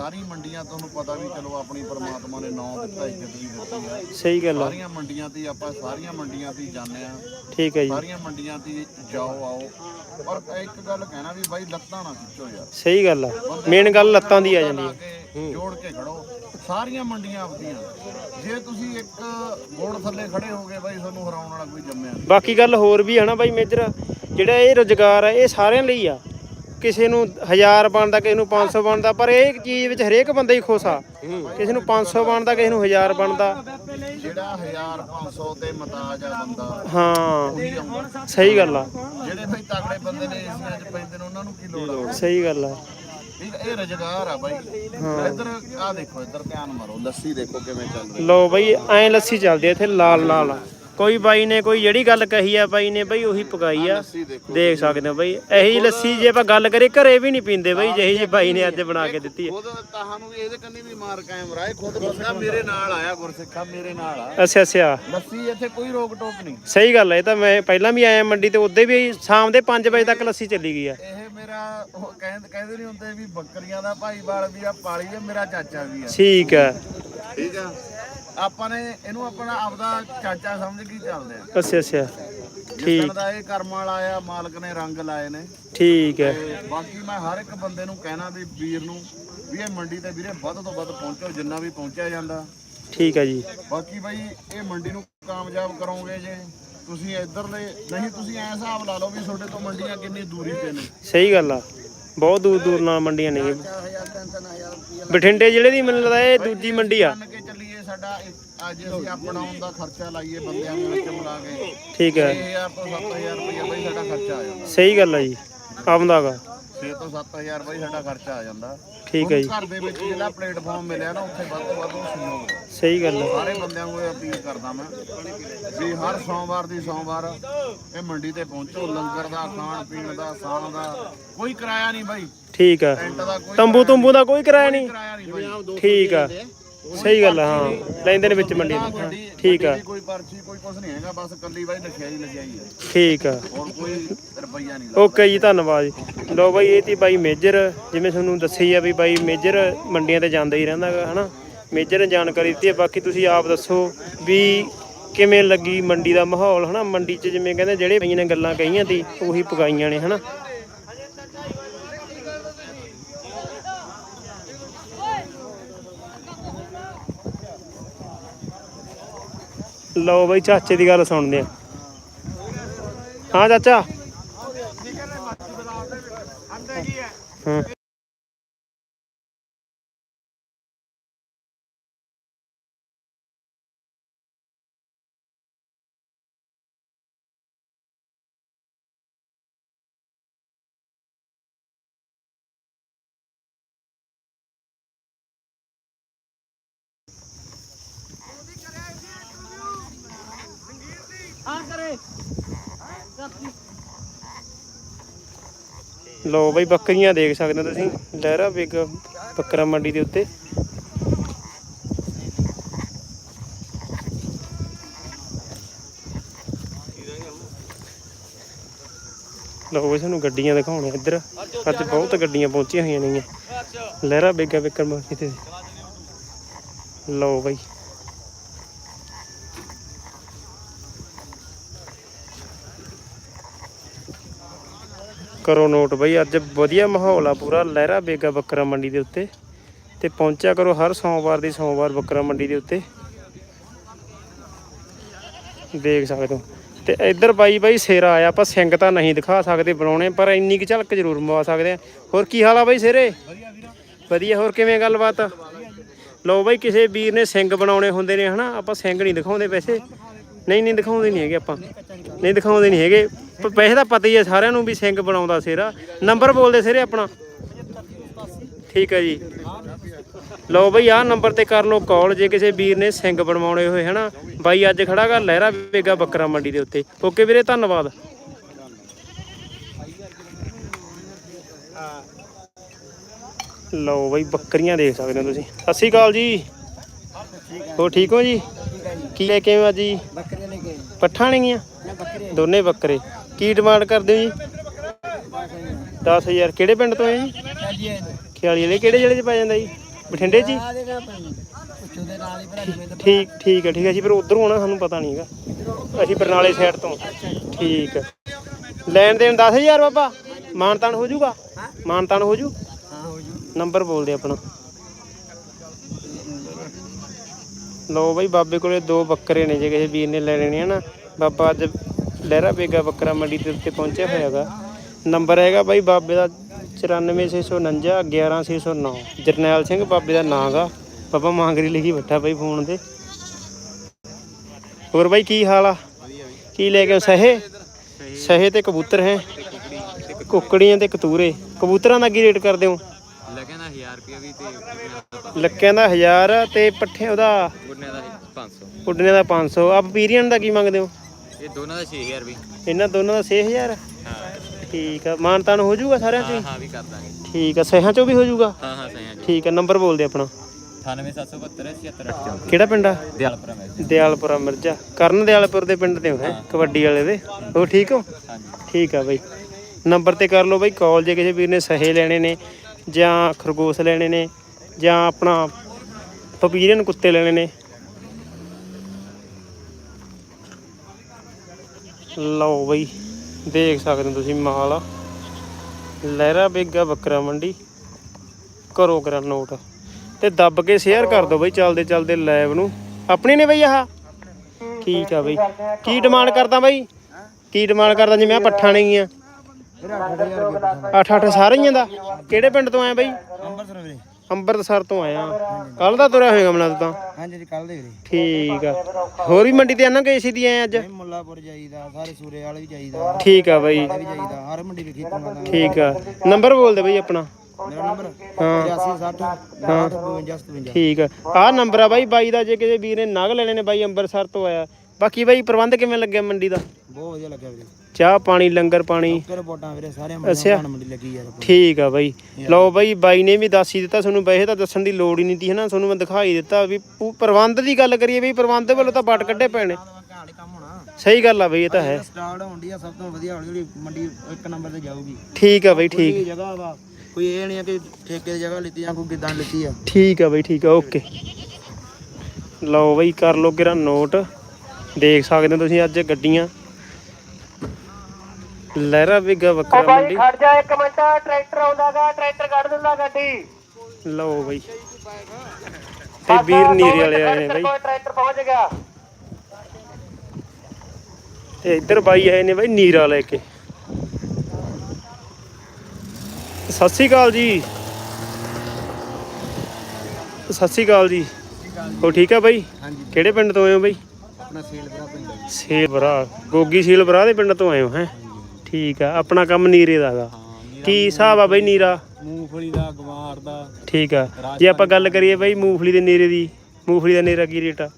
ਸਾਰੀ ਮੰਡੀਆਂ ਤੁਹਾਨੂੰ ਪਤਾ ਵੀ ਚਲੋ ਆਪਣੀ ਪਰਮਾਤਮਾ ਨੇ ਨਾਮ ਦਿੱਤਾ ਇੱਜ਼ਤ ਵੀ ਦਿੱਤੀ ਹੈ। ਸਹੀ ਗੱਲ ਆ। ਸਾਰੀਆਂ ਮੰਡੀਆਂ ਤੇ ਆਪਾਂ ਸਾਰੀਆਂ ਮੰਡੀਆਂ ਤੇ ਜਾਂਦੇ ਆ ਠੀਕ ਹੈ ਜੀ। ਸਾਰੀਆਂ ਮੰਡੀਆਂ ਤੇ ਜਾਓ ਆਓ। ਪਰ ਇੱਕ ਗੱਲ ਕਹਿਣਾ ਵੀ ਬਾਈ ਲੱਤਾਂ ਨਾ ਖਿੱਚੋ ਯਾਰ। ਸਹੀ ਗੱਲ ਆ। ਮੇਨ ਗੱਲ ਲੱਤਾਂ ਦੀ ਆ ਜਾਂਦੀ ਹੈ। ਜੋੜ ਕੇ ਖੜੋ। ਸਾਰੀਆਂ ਮੰਡੀਆਂ ਆਪਦੀਆਂ। ਜੇ ਤੁਸੀਂ ਇੱਕ ਗੋੜ ਥੱਲੇ ਖੜੇ ਹੋਗੇ ਬਾਈ ਤੁਹਾਨੂੰ ਹਰਾਉਣ ਵਾਲਾ ਕੋਈ ਜੰਮਿਆ ਨਹੀਂ। ਬਾਕੀ ਗੱਲ ਹੋਰ ਵੀ ਹੈ ਨਾ ਬਾਈ ਮੇਜਰ। ਜਿਹੜਾ ਇਹ ਰੋਜ਼ਗਾਰ ਹੈ ਇਹ ਸਾਰਿਆਂ ਲਈ ਆ। ਕਿਸੇ ਨੂੰ 1000 ਬਣਦਾ ਕਿਸੇ ਨੂੰ 500 ਬਣਦਾ ਪਰ ਇਹ ਚੀਜ਼ ਵਿੱਚ ਹਰੇਕ ਬੰਦਾ ਹੀ ਖੁਸ਼ ਆ। ਕਿਸੇ ਨੂੰ 500 ਬਣਦਾ ਕਿਸੇ ਨੂੰ 1000 ਬਣਦਾ। ਜਿਹੜਾ 1500 ਤੇ ਮਤਾਜ ਆ ਬੰਦਾ ਹਾਂ ਸਹੀ ਗੱਲ ਆ। ਜਿਹੜੇ ਬਈ ਤਗੜੇ ਬੰਦੇ ਨੇ ਏਸੀਆਂ 'ਚ ਪੈਂਦੇ ਨੇ ਉਹਨਾਂ ਨੂੰ ਕੀ ਲੋੜ ਆ? ਸਹੀ ਗੱਲ ਆ। ਇਹ ਰੁਜ਼ਗਾਰ ਆ ਬਾਈ। ਇੱਧਰ ਆ ਦੇਖੋ ਇੱਧਰ ਧਿਆਨ ਮਾਰੋ ਲੱਸੀ ਦੇਖੋ ਕਿਵੇਂ ਚੱਲ ਰਹੀ ਲੋ ਬਈ ਐ ਲੱਸੀ ਚੱਲਦੀ ਇੱਥੇ ਲਾਲ ਲਾਲ ਕੋਈ ਬਾਈ ਨੇ ਕੋਈ ਜਿਹੜੀ ਗੱਲ ਕਹੀ ਆ ਬਾਈ ਨੇ ਬਈ ਉਹੀ ਪਕਾਈ ਆ। ਦੇਖੋ ਸਕਦੇ ਹੋ ਬਈ। ਇਹੀ ਲੱਸੀ ਜੇ ਆਪਾਂ ਗੱਲ ਕਰੀਏ ਘਰੇ ਵੀ ਨਹੀਂ ਪੀਂਦੇ ਬਈ ਜਿਹੀ ਜੀ ਬਾਈ ਨੇ ਅੱਜ ਬਣਾ ਕੇ ਦਿੱਤੀ ਹੈ ਖੁਦ ਤੁਹਾਨੂੰ ਵੀ ਇਹਦੇ ਕੰਨੀ ਵੀ ਮਾਰ ਕਾਇਮ ਰਾਏ ਖੁਦ ਬੰਦਾ ਮੇਰੇ ਨਾਲ ਆਇਆ ਗੁਰਸਿੱਖਾ ਮੇਰੇ ਨਾਲ ਆ। ਅੱਛਾ ਅੱਛਾ। ਲੱਸੀ ਇੱਥੇ ਕੋਈ ਰੋਕ ਟੋਕ ਨਹੀਂ। ਸਹੀ ਗੱਲ ਹੈ ਇਹ ਤਾਂ ਮੈਂ ਪਹਿਲਾਂ ਵੀ ਆਇਆ ਮੰਡੀ ਤੇ ਉਦੋਂ ਵੀ ਸ਼ਾਮ ਦੇ 5 ਵਜੇ ਤੱਕ ਲੱਸੀ ਚੱਲੀ ਗਈ ਆ। ਇਹ ਮੇਰਾ ਉਹ ਕਹਿੰਦੇ ਕਹਿੰਦੇ ਨਹੀਂ ਹੁੰਦੇ ਵੀ ਬੱਕਰੀਆਂ ਦਾ ਭਾਈਵਾਲ ਵੀ ਆ ਪਾਲੀ ਦੇ ਮੇਰਾ ਚਾਚਾ ਵੀ ਆ। ਠੀਕ ਆ। ਠੀਕ ਆ? ਆਪਾਂ ਨੇ ਇਹਨੂੰ ਆਪਣਾ ਆਪਦਾ ਚਾਚਾ ਸਮਝ ਕੇ ਹੀ ਚੱਲਦੇ ਆ। ਅੱਛਾ ਅੱਛਾ। ਠੀਕ। ਦਾ ਇਹ ਕਰਮ ਵਾਲਾ ਆ ਮਾਲਕ ਨੇ ਰੰਗ ਲਾਏ ਨੇ। ਠੀਕ ਹੈ। ਤੇ ਬਾਕੀ ਮੈਂ ਹਰ ਇੱਕ ਬੰਦੇ ਨੂੰ ਕਹਿਣਾ ਵੀ ਵੀਰ ਨੂੰ ਵੀ ਇਹ ਮੰਡੀ ਤੇ ਵੀਰੇ ਵੱਧ ਤੋਂ ਵੱਧ ਪਹੁੰਚੋ ਜਿੰਨਾ ਵੀ ਪਹੁੰਚਿਆ ਜਾਂਦਾ। ਠੀਕ ਆ ਜੀ। ਬਾਕੀ ਬਾਈ ਇਹ ਮੰਡੀ ਨੂੰ ਕਾਮਯਾਬ ਕਰੋਗੇ ਜੇ ਤੁਸੀਂ ਇੱਧਰਲੇ ਨਹੀਂ ਤੁਸੀਂ ਐ ਹਿਸਾਬ ਲਾ ਲਓ ਵੀ ਤੁਹਾਡੇ ਤੋਂ ਮੰਡੀਆਂ ਕਿੰਨੀ ਦੂਰੀ ਤੇ ਨੇ। ਸਹੀ ਗੱਲ ਆ। ਬਹੁਤ ਦੂਰ ਦੂਰ ਨਾਲ ਮੰਡੀਆਂ ਨੇ ਬਠਿੰਡੇ ਜ਼ਿਲ੍ਹੇ ਦੀ ਮੈਨੂੰ ਲੱਗਦਾ ਇਹ ਦੂਜੀ ਮੰਡੀ ਆ। ਮੰਨ ਕੇ ਚੱਲੀਏ ਸਾਡਾ ਇੱਕ- ਅੱਜ ਅਸੀਂ ਆਪਣਾ ਦਾ ਖਰਚਾ ਲਾਈਏ ਬੰਦਿਆਂ ਨੂੰ ਵਿੱਚ ਮਿਲਾ ਕੇ। ਠੀਕ ਹੈ। 6000 ਤੋਂ 7000 ਰੁਪਏ ਬਾਈ ਸਾਡਾ ਖਰਚਾ ਆ ਜਾਂਦਾ। ਸਹੀ ਗੱਲ ਆ ਜੀ ਆਉਂਦਾਗਾ 6 ਤੋਂ 7000 ਬਾਈ ਸਾਡਾ ਖਰਚਾ ਆ ਜਾਂਦਾ। ਠੀਕ ਹੈ ਜੀ। ਘਰ ਦੇ ਵਿੱਚ ਜਿਹੜਾ ਪਲੇਟਫਾਰਮ ਮਿਲਿਆ ਨਾ ਉੱਥੇ ਵੱਧ ਤੋਂ ਵੱਧ ਉਹ ਸਹਿਯੋਗ ਦਿਓ। ਸਹੀ ਗੱਲ ਆ ਸਾਰੇ ਬੰਦਿਆਂ ਨੂੰ ਇਹ ਅਪੀਲ ਕਰਦਾ ਮੈਂ ਵੀ ਹਰ ਸੋਮਵਾਰ ਦੀ ਸੋਮਵਾਰ ਇਹ ਮੰਡੀ ਤੇ ਪਹੁੰਚੋ। ਲੰਗਰ ਦਾ ਖਾਣ ਪੀਣ ਦਾ ਸਾਹ ਦਾ ਕੋਈ ਕਿਰਾਇਆ ਨਹੀਂ ਬਾਈ। ਠੀਕ ਆ ਟੈਂਟ ਦਾ ਕੋਈ ਤੰਬੂ ਤੁੰਬੂ ਦਾ ਕੋਈ ਕਿਰਾਇਆ ਨਹੀਂ। ਕਿਰਾਇਆ ਨਹੀਂ ਬਾਈ। ਠੀਕ ਆ ਸਹੀ ਗੱਲ ਆ ਹਾਂ। ਲੈਂਦੇ ਨੇ ਵਿੱਚ ਮੰਡੀ ਠੀਕ ਆ। ਕੋਈ ਪਰਚੀ ਕੋਈ ਕੁਝ ਨਹੀਂ ਹੈਗਾ ਬਸ ਕੱਲੀ ਬਾਈ ਲਿਖਿਆ ਹੀ ਲੱਗਿਆ ਹੀ ਹੈ ਠੀਕ ਆ। ਹੋਰ ਕੋਈ ਰੁਪਈਆ ਨਹੀਂ ਲੱਗਦਾ। ਓਕੇ ਜੀ ਧੰਨਵਾਦ ਜੀ। ਲੋ ਬਾਈ ਇਹ ਤੀ ਬਾਈ ਮੇਜਰ ਜਿਵੇਂ ਤੁਹਾਨੂੰ ਦੱਸੀ ਆ ਵੀ ਬਾਈ ਮੇਜਰ ਮੰਡੀਆਂ ਤੇ ਜਾਂਦਾ ਹੀ ਰਹਿੰਦਾ ਗਾ ਹਨਾ। ਮੇਜਰ ਨੇ ਜਾਣਕਾਰੀ ਦਿੱਤੀ ਹੈ ਬਾਕੀ ਤੁਸੀਂ ਆਪ ਦੱਸੋ ਵੀ ਕਿਵੇਂ ਲੱਗੀ ਮੰਡੀ ਦਾ ਮਾਹੌਲ ਹਨਾ। ਮੰਡੀ 'ਚ ਜਿਵੇਂ ਕਹਿੰਦੇ ਜਿਹੜੇ ਬਈਆਂ ਨੇ ਗੱਲਾਂ ਕਹੀਆਂ ਤੀ ਉਹੀ ਪਕਾਈਆਂ ਨੇ ਹਨਾ। ਲਓ ਬਾਈ ਚਾਚੇ ਦੀ ਗੱਲ ਸੁਣਦੇ ਆ। ਹਾਂ ਚਾਚਾ। ਹਾਂ ਲੋ ਬਈ ਬੱਕਰੀਆਂ ਦੇਖ ਸਕਦੇ ਹੋ ਤੁਸੀਂ, ਲਹਿਰਾ ਬਿਗ ਬੱਕਰਾ ਮੰਡੀ ਦੇ ਉੱਤੇ। ਲੋ ਬਈ ਸਾਨੂੰ ਗੱਡੀਆਂ ਦਿਖਾਉਣੇ ਇੱਧਰ। ਅੱਜ ਬਹੁਤ ਗੱਡੀਆਂ ਪਹੁੰਚੀਆਂ ਹੋਈਆਂ ਨੇ ਲਹਿਰਾ ਬਿਗਾ ਬੱਕਰਾ ਮੰਡੀ ਤੇ ਲੋ ਬਈ। ਕਰੋ ਨੋਟ ਬਈ, ਅੱਜ ਵਧੀਆ ਮਾਹੌਲ ਆ ਪੂਰਾ, ਲਹਿਰਾ ਬੇਗਾ ਬੱਕਰਾ ਮੰਡੀ ਦੇ ਉੱਤੇ। ਤੇ ਪਹੁੰਚਿਆ ਕਰੋ ਹਰ ਸੋਮਵਾਰ ਦੀ ਸੋਮਵਾਰ ਬੱਕਰਾ ਮੰਡੀ ਦੇ ਉੱਤੇ। ਦੇਖ ਸਕਦੇ ਹੋ। ਤੇ ਇੱਧਰ ਬਾਈ ਬਾਈ ਸੇਰਾ ਆਇਆ, ਆਪਾਂ ਸਿੰਘ ਤਾਂ ਨਹੀਂ ਦਿਖਾ ਸਕਦੇ ਬਣਾਉਣੇ, ਪਰ ਇੰਨੀ ਕੁ ਝਲਕ ਜ਼ਰੂਰ ਮਵਾ ਸਕਦੇ ਆ। ਹੋਰ ਕੀ ਹਾਲ ਆ ਬਾਈ ਸੇਰੇ? ਵਧੀਆ ਹੋਰ ਕਿਵੇਂ ਗੱਲਬਾਤ? ਲਓ ਬਾਈ, ਕਿਸੇ ਵੀਰ ਨੇ ਸਿੰਘ ਬਣਾਉਣੇ ਹੁੰਦੇ ਨੇ, ਹਨਾ? ਆਪਾਂ ਸਿੰਘ ਨਹੀਂ ਦਿਖਾਉਂਦੇ ਵੈਸੇ ਨਹੀਂ ਨਹੀਂ, ਦਿਖਾਉਂਦੇ ਨਹੀਂ ਹੈਗੇ ਆਪਾਂ। ਨਹੀਂ, ਦਿਖਾਉਂਦੇ ਨਹੀਂ ਹੈਗੇ। ਪ- ਵੈਸੇ ਤਾਂ ਪਤਾ ਹੀ ਹੈ, ਸਾਰਿਆਂ ਨੂੰ ਵੀ ਸਿੰਘ ਬਣਾਉਂਦਾ ਸਿਰਾ ਨੰਬਰ ਬੋਲਦੇ ਸਿਰੇ ਆਪਣਾ। ਠੀਕ ਹੈ ਜੀ। ਲਓ ਬਈ, ਆਹ ਨੰਬਰ ਤੇ ਕਰ ਲਓ ਕਾਲ, ਜੇ ਕਿਸੇ ਵੀਰ ਨੇ ਸਿੰਘ ਬਣਵਾਉਣੇ ਹੋਏ, ਹਨਾ। ਬਾਈ, ਅੱਜ ਖੜਾ ਕਰ ਲਹਿਰਾ ਵੇਗਾ ਬੱਕਰਾ ਮੰਡੀ ਦੇ ਉੱਤੇ। ਓਕੇ ਵੀਰੇ, ਧੰਨਵਾਦ। ਲਓ ਬਈ, ਬੱਕਰੀਆਂ ਦੇਖ ਸਕਦੇ ਹੋ ਤੁਸੀਂ। ਸਤਿ ਸ਼੍ਰੀ ਅਕਾਲ ਜੀ। ਹੋਰ ਠੀਕ ਹੋ ਜੀ? ਕੀ ਲੈ ਕੇ ਆਏ ਹੋ ਜੀ। ਬੱਕਰੇ ਲੈ ਕੇ ਪੱਠਾਂ ਨੇਗੀਆਂ ਨਾ ਬੱਕਰੇ ਦੋਨੇ ਬੱਕਰੇ। ਕੀ ਡਿਮਾਂਡ ਕਰਦੇ ਹੋ ਜੀ? 10000 ਕਿਹੜੇ ਪਿੰਡ ਤੋਂ ਹੈ ਜੀ? ਖਿਆਲੀ ਵਾਲੇ ਕਿਹੜੇ ਜ਼ਿਲ੍ਹੇ 'ਚ ਪੈ ਜਾਂਦਾ ਜੀ? ਬਠਿੰਡੇ 'ਚ ਹੀ ਆ ਦੇਗਾ ਪੁੱਛੋ ਦੇ ਨਾਲ ਹੀ ਭਰਾ ਜਿਵੇਂ ਦਾ ਠੀਕ ਠੀਕ ਹੈ ਠੀਕ ਹੈ। ਜੀ ਫਿਰ ਉਧਰੋਂ ਆਉਣਾ ਸਾਨੂੰ ਪਤਾ ਨਹੀਂਗਾ ਅਸੀਂ ਬਰਨਾਲੇ ਸਾਈਡ ਤੋਂ। ਠੀਕ ਹੈ। ਲੈਣ ਦੇਣ 10000 ਬਾਬਾ। ਮਾਨਤਾਨ ਹੋ ਜਾਊਗਾ? ਮਾਨਤਾਨ ਹੋ ਜੂ? ਹਾਂ ਹੋ ਜੂ। ਨੰਬਰ ਬੋਲਦੇ ਆਪਣਾ। ਲਓ ਬਈ, ਬਾਬੇ ਕੋਲੇ ਦੋ ਬੱਕਰੇ ਨੇ ਜੇ ਕਿਸੇ ਵੀਰ ਨੇ ਲੈਣੇ ਨੇ, ਹਨਾ। ਬਾਬਾ ਅੱਜ ਲਹਿਰਾ ਬੇਗਾ ਬੱਕਰਾ ਮੰਡੀ ਦੇ ਉੱਤੇ ਪਹੁੰਚਿਆ ਹੋਇਆ ਹੈਗਾ ਨੰਬਰ ਹੈਗਾ ਬਾਈ ਬਾਬੇ ਦਾ 94649 11609 ਜਰਨੈਲ ਸਿੰਘ ਬਾਬੇ ਦਾ ਨਾਂ ਗਾ। ਬਾਬਾ ਮਾਂਗਰੀ ਲਿਖੀ ਬੈਠਾ ਬਾਈ ਫੋਨ ਤੇ। ਹੋਰ ਬਾਈ ਕੀ ਹਾਲ ਆ? ਕੀ ਲੈ ਕੇ ਸਹੇ? ਸਹੇ ਤੇ ਕਬੂਤਰ ਹੈ? ਕੁੱਕੜੀਆਂ ਤੇ ਕਤੂਰੇ। ਕਬੂਤਰਾਂ ਦਾ ਕੀ ਰੇਟ ਕਰਦੇ ਹੋ? ਲੱਗਿਆ 1000 ਰੁਪਿਆ ਵੀ ਤੇ ਲੱਕਿਆਂ ਦਾ 1000 ਤੇ ਪੱਠੇ ਉਹਦਾ ਗੁਰਨਿਆਂ ਦਾ 500 ਉੱਡਣੇ ਦਾ 500 ਆ ਪੀਰੀਅਨ ਦਾ ਕੀ ਮੰਗਦੇ ਹੋ? ਇਹ ਦੋਨਾਂ ਦਾ 6000 ਵੀ। ਇਹਨਾਂ ਦੋਨਾਂ ਦਾ 6000 ਹਾਂ। ਠੀਕ ਆ। ਮਾਨਤਾਨ ਹੋ ਜਾਊਗਾ ਸਾਰਿਆਂ ਚੋਂ ਹੀ? ਹਾਂ ਵੀ ਕਰ ਦਾਂਗੇ। ਠੀਕ ਆ। ਸਹਿਹਾਂ ਚੋਂ ਵੀ ਹੋ ਜਾਊਗਾ? ਹਾਂ ਹਾਂ ਸਹੀ ਹੈ ਠੀਕ ਆ। ਨੰਬਰ ਬੋਲ ਦੇ ਆਪਣਾ 98772 76834 ਕਿਹੜਾ ਪਿੰਡ ਆ? ਦਿਆਲਪੁਰਾ ਮੈਂ ਦਿਆਲਪੁਰਾ ਮਿਰਜ਼ਾ। ਕਰਨ ਦਿਆਲਪੁਰ ਦੇ ਪਿੰਡ ਤੇ ਹੋ ਹੈ? ਕਬੱਡੀ ਵਾਲੇ ਦੇ। ਉਹ ਠੀਕ ਹੋ? ਹਾਂਜੀ। ਠੀਕ ਆ ਬਾਈ। ਨੰਬਰ ਤੇ ਕਰ ਲਓ ਬਾਈ। ਕਾਲ ਜੇ ਕਿਸੇ ਵੀਰ ਨੇ ਸਹੇ ਲੈਣੇ ਨੇ ਜਾਂ ਖਰਗੋਸ਼ ਲੈਣੇ ਨੇ ਜਾਂ ਆਪਣਾ ਪਪੀਰੀਅਨ ਕੁੱਤੇ ਲੈਣੇ ਨੇ। ਲਓ ਬਾਈ, ਦੇਖ ਸਕਦੇ ਹੋ ਤੁਸੀਂ ਮਾਲ ਲਹਿਰਾ ਬੇਗਾ ਬੱਕਰਾ ਮੰਡੀ। ਕਰੋ ਕਰਾ ਨੋਟ। ਤੇ ਦੱਬ ਕੇ ਸ਼ੇਅਰ ਕਰ ਦਿਓ ਬਾਈ ਚੱਲਦੇ ਚੱਲਦੇ ਲਾਈਵ ਨੂੰ। ਆਪਣੀ ਨੇ ਬਈ ਆਹ? ਠੀਕ ਆ ਬਾਈ। ਕੀ ਡਿਮਾਂਡ ਕਰਦਾ ਬਾਈ? ਕੀ ਡਿਮਾਂਡ ਕਰਦਾ ਜਿਵੇਂ ਆ ਨਹੀਂ ਆ 8-8 ਸਾਰੀਆਂ ਦਾ। ਕਿਹੜੇ ਪਿੰਡ ਤੋਂ ਆਇਆ ਬਾਈ? ਅੰਮ੍ਰਿਤਸਰ ਵੀਰੇ। ਅੰਮ੍ਰਿਤਸਰ ਤੋਂ ਆਇਆ। ਕੱਲ ਦਾ ਤੁਰਿਆ ਹੋਏਗਾ ਮਨਾ ਤੂੰ ਤਾਂ। ਹਾਂਜੀ ਜੀ ਕੱਲ ਦੇ ਵੀਰੇ। ਠੀਕ ਆ। ਹੋਰ ਵੀ ਮੰਡੀ ਤੇ ਆਣਾ ਕਿ ਏਸੀ ਦੀ ਆਏ ਅੱਜ? ਮੁੱਲਾਪੁਰ ਜਾਈਦਾ ਸਾਰੇ ਸੂਰੇ ਵਾਲੇ ਵੀ ਜਾਈਦਾ। ਠੀਕ ਆ ਬਾਈ। ਵੀ ਜਾਈਦਾ ਹਰ ਮੰਡੀ ਵੀ ਖੇਤੋਂ ਆਉਂਦਾ। ਠੀਕ ਆ। ਨੰਬਰ ਬੋਲ ਦੇ ਬਾਈ ਆਪਣਾ। ਮੇਰਾ ਨੰਬਰ? ਹਾਂ। 8560 5857 ਠੀਕ ਆ। ਆਹ ਨੰਬਰ ਆ ਬਾਈ ਬਾਈ ਦਾ ਜੇ ਕਿਸੇ ਵੀਰ ਨੇ ਨਗ ਲੈਣੇ ਨੇ ਬਾਈ ਅੰਮ੍ਰਿਤਸਰ ਤੋਂ ਆਇਆ। ਬਾਕੀ ਬਾਈ ਪ੍ਰਬੰਧ ਕਿਵੇਂ ਲੱਗਿਆ ਮੰਡੀ ਦਾ? ਬਹੁਤ ਵਧੀਆ ਲੱਗਿਆ ਵੀਰੇ। ਚਾਹ ਪਾਣੀ ਲੰਗਰ ਪਾਣੀ। ਫਿਰ ਰਿਪੋਰਟਾਂ ਵੀਰੇ ਸਾਰੇ ਅੱਛਾ। ਮੰਡੀ ਮੰਡੀ ਲੱਗੀ ਯਾਰ ਠੀਕ ਆ ਬਾਈ। ਲਓ ਬਾਈ ਬਾਈ ਨੇ ਵੀ ਦੱਸ ਹੀ ਦਿੱਤਾ ਤੁਹਾਨੂੰ ਵੈਸੇ ਤਾਂ ਦੱਸਣ ਦੀ ਲੋੜ ਹੀ ਨਹੀਂ ਤੀ ਹਨਾ ਤੁਹਾਨੂੰ ਮੈਂ ਦਿਖਾਈ ਦਿੱਤਾ ਵੀ ਪੂ- ਪ੍ਰਬੰਧ ਦੀ ਗੱਲ ਕਰੀਏ ਵੀ ਪ੍ਰਬੰਧ ਵੱਲੋਂ ਤਾਂ ਵੱਟ ਕੱਢੇ ਪੈਣੇ। ਕਹਾਣੀ ਕੰਮ ਹੋਣਾ ਸਹੀ ਗੱਲ ਆ ਬਈ ਇਹ ਤਾਂ ਹੈ। ਸਟਾਰਟ ਹੋਣੀ ਆ ਸਭ ਤੋਂ ਵਧੀਆ ਹੌਲੀ ਹੌਲੀ ਮੰਡੀ ਇੱਕ ਨੰਬਰ ਤੇ ਜਾਊਗੀ। ਠੀਕ ਆ ਬਾਈ ਠੀਕ। ਜਗ੍ਹਾ ਵਾ ਕੋਈ ਇਹ ਨਹੀਂ ਆ ਕਿ ਠੇਕੇ ਦੀ ਜਗ੍ਹਾ ਲਿੱਤੀ ਜਾਂ ਕੋਈ ਕਿਦਾਂ ਲਿੱਤੀ ਆ। ਠੀਕ ਆ ਬਾਈ ਠੀਕ ਆ ਓਕੇ। ਲਓ ਬਾਈ ਕਰ ਲਓ ਕਿਰਾ ਨੋਟ। ਦੇਖ ਸਕਦੇ ਹੋ ਤੁਸੀਂ ਅੱਜ ਗੱਡੀਆਂ। ਲਹਿਰਾ ਵਿਗਾ ਬੱਕਰਾ ਮੰਡੀ। ਖੜ ਜਾ ਇੱਕ ਮਿੰਟ ਟਰੈਕਟਰ ਆਉਂਦਾਗਾ ਟਰੈਕਟਰ ਕੱਢ ਦਿੰਦਾ ਗੱਡੀ। ਲਓ ਬਾਈ। ਤੇ ਵੀਰ ਨੀਰੇ ਵਾਲੇ ਆਏ ਨੇ ਬਾਈ। ਟਰੈਕਟਰ ਪਹੁੰਚ ਗਿਆ। ਤੇ ਇੱਧਰ ਬਾਈ ਆਏ ਨੇ ਬਾਈ ਨੀਰਾ ਲੈ ਕੇ। ਸਤਿ ਸ੍ਰੀ ਅਕਾਲ ਜੀ। ਸਤਿ ਸ੍ਰੀ ਅਕਾਲ ਜੀ। ਹੋ ਠੀਕ ਆ ਬਾਈ? ਹਾਂਜੀ। ਕਿਹੜੇ ਪਿੰਡ ਤੋਂ ਆਏ ਹੋ ਬਾਈ? ਆਪਣਾ ਸੇਲ ਦਾ ਪਿੰਡ ਸੇਲਬਰਾ ਗੋਗੀ ਸੇਲਬਰਾ ਦੇ ਪਿੰਡ ਤੋਂ ਆਏ ਹੋ ਹੈ? ਠੀਕ ਆ ਆਪਣਾ ਕੰਮ ਨੀਰੇ ਦਾ ਹੈਗਾ ਕੀ ਹਿਸਾਬ ਆ ਬਾਈ ਨੀਰਾ? ਮੂੰਗਫਲੀ ਦਾ ਗਵਾਰ ਦਾ। ਠੀਕ ਆ ਜੇ ਆਪਾਂ ਗੱਲ ਕਰੀਏ ਬਾਈ ਮੂੰਗਫਲੀ ਦੇ ਨੀਰੇ ਦੀ ਮੂੰਗਫਲੀ ਦਾ ਨੀਰਾ ਕੀ ਰੇਟ ਆ?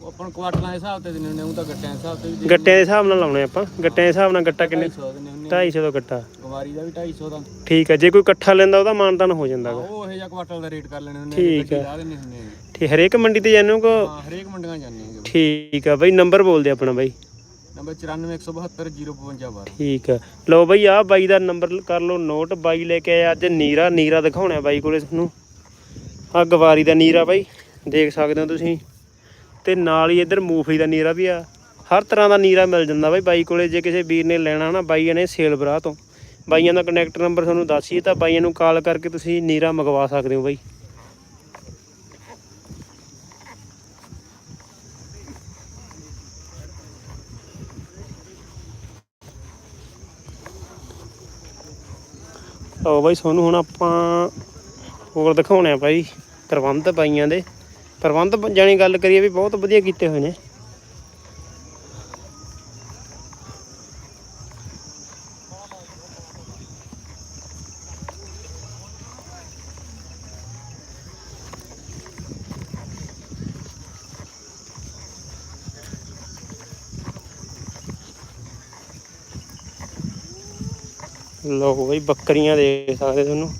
ਉਹ ਆਪਾਂ ਨੂੰ ਕੁਆਟਰਾਂ ਦੇ ਹਿਸਾਬ ਤੇ ਦਿੰਦੇ ਹੁੰਦੇ ਉਹ ਤਾਂ ਗੱਟਿਆਂ ਦੇ ਹਿਸਾਬ ਤੇ ਵੀ ਗੱਟਿਆਂ ਦੇ ਹਿਸਾਬ ਨਾਲ ਲਾਉਣੇ ਆਪਾਂ ਗੱਟਿਆਂ ਦੇ ਹਿਸਾਬ ਨਾਲ ਗੱਟਾ ਕਿੰਨੇ? 250 ਦਿੰਦੇ ਹੁੰਦੇ 250 ਦਾ ਗੱਟਾ। ਗਵਾਰੀ ਦਾ ਵੀ 250 ਦਾ। ਠੀਕ ਆ ਜੇ ਕੋਈ ਇਕੱਠਾ ਲੈਂਦਾ ਉਹਦਾ ਮਾਨਤਾਨ ਹੋ ਜਾਂਦਾ ਗਾ। ਉਹ ਇਹ ਜਿਹਾ ਕੁਆਟਰ ਦਾ ਰੇਟ ਕਰ ਲੈਣੇ ਹੁੰਦੇ ਠੀਕ ਗੱਡੀ ਲਾ ਦਿੰਦੇ ਹੁੰਦੇ ਆ। ਠੀਕ ਹਰੇਕ ਮੰਡੀ ਤੇ ਜਾਂਦੇ ਹੋ ਕੋ ਹਾਂ ਹਰੇਕ ਮੰਡੀਆਂ ਜਾਂਦੇ ਆ ਠੀਕ ਆ ਬਾਈ ਨੰਬਰ ਬੋਲ ਦੇ ਆਪਣਾ ਬਾਈ। ਨੰਬਰ 9417705512 ਠੀਕ ਆ। ਲਓ ਬਾਈ ਆ ਬਾਈ ਦਾ ਨੰਬਰ ਕਰ ਲਓ ਨੋਟ। ਬਾਈ ਲੈ ਕੇ ਆਇਆ ਅੱਜ ਨੀਰਾ। ਨੀਰਾ ਦਿਖਾਉਣਾ ਬਾਈ ਕੋਲੇ ਤੁਹਾਨੂੰ। ਆ ਗਵਾਰੀ ਦਾ ਨੀਰਾ ਬਾਈ, ਦੇਖ ਸਕਦੇ ਹੋ ਤੁਸੀਂ। ਤੇ ਨਾਲ ਹੀ ਇੱਧਰ ਮੂਫਲੀ ਦਾ ਨੀਰਾ ਵੀ ਆ। ਹਰ ਤਰ੍ਹਾਂ ਦਾ ਨੀਰਾ ਮਿਲ ਜਾਂਦਾ ਬਾਈ। ਬਾਈ ਕੋਲੇ ਜੇ ਕਿਸੇ ਵੀਰ ਨੇ ਲੈਣਾ ਨਾ, ਬਾਈ ਨੇ ਸੇਲ ਬਰਾ ਤੋਂ। ਬਾਈਆਂ ਦਾ ਕੰਟੈਕਟ ਨੰਬਰ ਤੁਹਾਨੂੰ ਦੱਸ ਹੀ ਤਾਂ ਬਾਈਆਂ ਨੂੰ ਕਾਲ ਕਰਕੇ ਤੁਸੀਂ ਨੀਰਾ ਮੰਗਵਾ ਸਕਦੇ ਹੋ ਬਾਈ। ਲਓ ਬਾਈ ਤੁਹਾਨੂੰ ਹੁਣ ਆਪਾਂ ਹੋਰ ਦਿਖਾਉਣੇ ਆ ਬਾਈ, ਪ੍ਰਬੰਧ ਪਾਈਆਂ ਦੇ। ਪ੍ਰਬੰਧ ਬ- ਜਾਣੀ ਗੱਲ ਕਰੀਏ ਵੀ ਬਹੁਤ ਵਧੀਆ ਕੀਤੇ ਹੋਏ ਨੇ ਲਓ ਬਈ ਬੱਕਰੀਆਂ ਦੇਖ ਸਕਦੇ ਤੁਹਾਨੂੰ।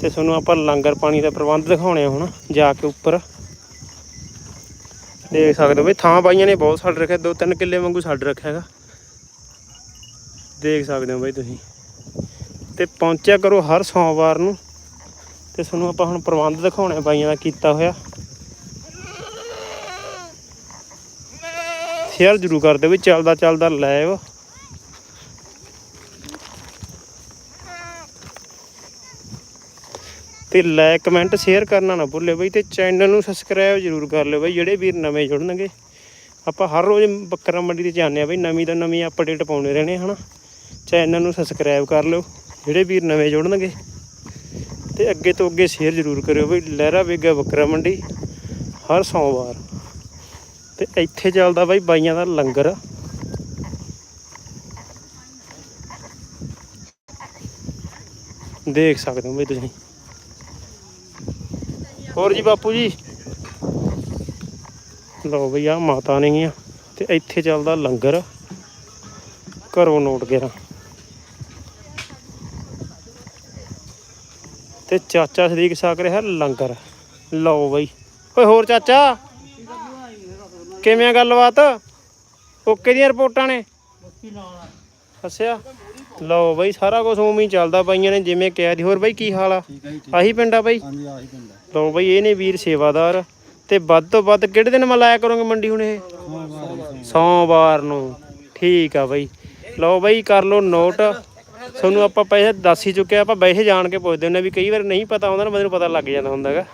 ਤੇ ਤੁਹਾਨੂੰ ਆਪਾਂ ਲੰਗਰ ਪਾਣੀ ਦਾ ਪ੍ਰਬੰਧ ਦਿਖਾਉਣੇ ਆ ਹੁਣ, ਜਾ ਕੇ ਉੱਪਰ। ਦੇਖ ਸਕਦੇ ਹੋ ਬਈ, ਥਾਂ ਬਾਈਆਂ ਨੇ ਬਹੁਤ ਛੱਡ ਰੱਖਿਆ, ਦੋ ਤਿੰਨ ਕਿੱਲੇ ਵਾਂਗੂ ਛੱਡ ਰੱਖਿਆ ਹੈਗਾ। ਦੇਖ ਸਕਦੇ ਹੋ ਬਈ ਤੁਸੀਂ। ਤੇ ਪਹੁੰਚਿਆ ਕਰੋ ਹਰ ਸੋਮਵਾਰ ਨੂੰ। ਤੇ ਤੁਹਾਨੂੰ ਆਪਾਂ ਹੁਣ ਪ੍ਰਬੰਧ ਦਿਖਾਉਣੇ ਬਾਈਆਂ ਦਾ ਕੀਤਾ ਹੋਇਆ। ਸ਼ੇਅਰ ਜ਼ਰੂਰ ਕਰ ਦਿਓ ਵੀ ਚੱਲਦਾ ਚੱਲਦਾ ਲਾਈਵ ਤੇ ਲਾਈਕ ਕਮੈਂਟ ਸ਼ੇਅਰ ਕਰਨਾ ਨਾ ਭੁੱਲਿਓ ਬਈ ਤੇ ਚੈਨਲ ਨੂੰ ਸਬਸਕ੍ਰਾਈਬ ਜ਼ਰੂਰ ਕਰ ਲਿਓ ਬਈ, ਜਿਹੜੇ ਵੀਰ ਨਵੇਂ ਜੁੜਨਗੇ। ਆਪਾਂ ਹਰ ਰੋਜ਼ ਬੱਕਰਾ ਮੰਡੀ ਤੇ ਜਾਂਦੇ ਆ ਬਈ, ਨਵੀਂ ਤੋਂ ਨਵੀਂ ਅਪਡੇਟ ਪਾਉਂਦੇ ਰਹਿਣੇ ਹਨਾ? ਚੈਨਲ ਨੂੰ ਸਬਸਕ੍ਰਾਈਬ ਕਰ ਲਿਓ, ਜਿਹੜੇ ਵੀਰ ਨਵੇਂ ਜੁੜਨਗੇ। ਤੇ ਅੱਗੇ ਤੋਂ ਅੱਗੇ ਸ਼ੇਅਰ ਜ਼ਰੂਰ ਕਰਿਓ ਬਈ, ਲਹਿਰਾ ਵੇਗਾ ਬੱਕਰਾ ਮੰਡੀ, ਹਰ ਸੋਮਵਾਰ। ਤੇ ਇੱਥੇ ਚੱਲਦਾ ਬਾਈ ਬਾਈਆਂ ਦਾ ਲੰਗਰ। ਦੇਖ ਸਕਦੇ ਹੋ ਬਈ ਤੁਸੀਂ। ਹੋਰ ਜੀ ਬਾਪੂ ਜੀ? ਲਓ ਬਈ ਆ ਮਾਤਾ ਨੇਗੀਆਂ ਤੇ ਇੱਥੇ ਚੱਲਦਾ ਲੰਗਰ। ਘਰੋਂ ਨੋਟ ਗੇਰਾ। ਤੇ ਚਾਚਾ ਸਦੀਕ ਸਾਕ ਰਿਹਾ ਲੰਗਰ। ਲਓ ਬਈ। ਓਏ ਹੋਰ ਚਾਚਾ ਕਿਵੇਂ ਗੱਲਬਾਤ? ਓਕੇ ਦੀਆਂ ਰਿਪੋਰਟਾਂ ਨੇ? ਅੱਛਾ। ਲਓ ਬਈ ਸਾਰਾ ਕੁਝ ਉਵੇਂ ਹੀ ਚੱਲਦਾ ਬਾਈਆਂ ਨੇ ਜਿਵੇਂ ਕਿਹਾ ਸੀ ਹੋਰ ਬਈ ਕੀ ਹਾਲ ਆ? ਆਹੀ ਪਿੰਡ ਆ ਬਈ? ਹਾਂਜੀ ਆਹੀ ਪਿੰਡ ਲਓ ਬਈ ਇਹ ਨੇ ਵੀਰ ਸੇਵਾਦਾਰ। ਤੇ ਵੱਧ ਤੋਂ ਵੱਧ ਕਿਹੜੇ ਦਿਨ ਮਲਾਇਆ ਕਰੋਗੇ ਮੰਡੀ ਹੁਣ ਇਹ? ਸੋਮਵਾਰ ਨੂੰ। ਠੀਕ ਆ ਬਈ। ਲਓ ਬਈ ਕਰ ਲਓ ਨੋਟ। ਤੁਹਾਨੂੰ ਆਪਾਂ ਪੈਸੇ ਦੱਸ ਹੀ ਚੁੱਕੇ ਆਪਾਂ ਵੈਸੇ ਜਾਣ ਕੇ ਪੁੱਛਦੇ ਹੁੰਦੇ ਆ ਵੀ ਕਈ ਵਾਰ ਨਹੀਂ ਪਤਾ ਹੁੰਦਾ ਨਾ ਬੰਦੇ ਨੂੰ ਪਤਾ ਲੱਗ ਜਾਂਦਾ ਹੁੰਦਾ ਹੈਗਾ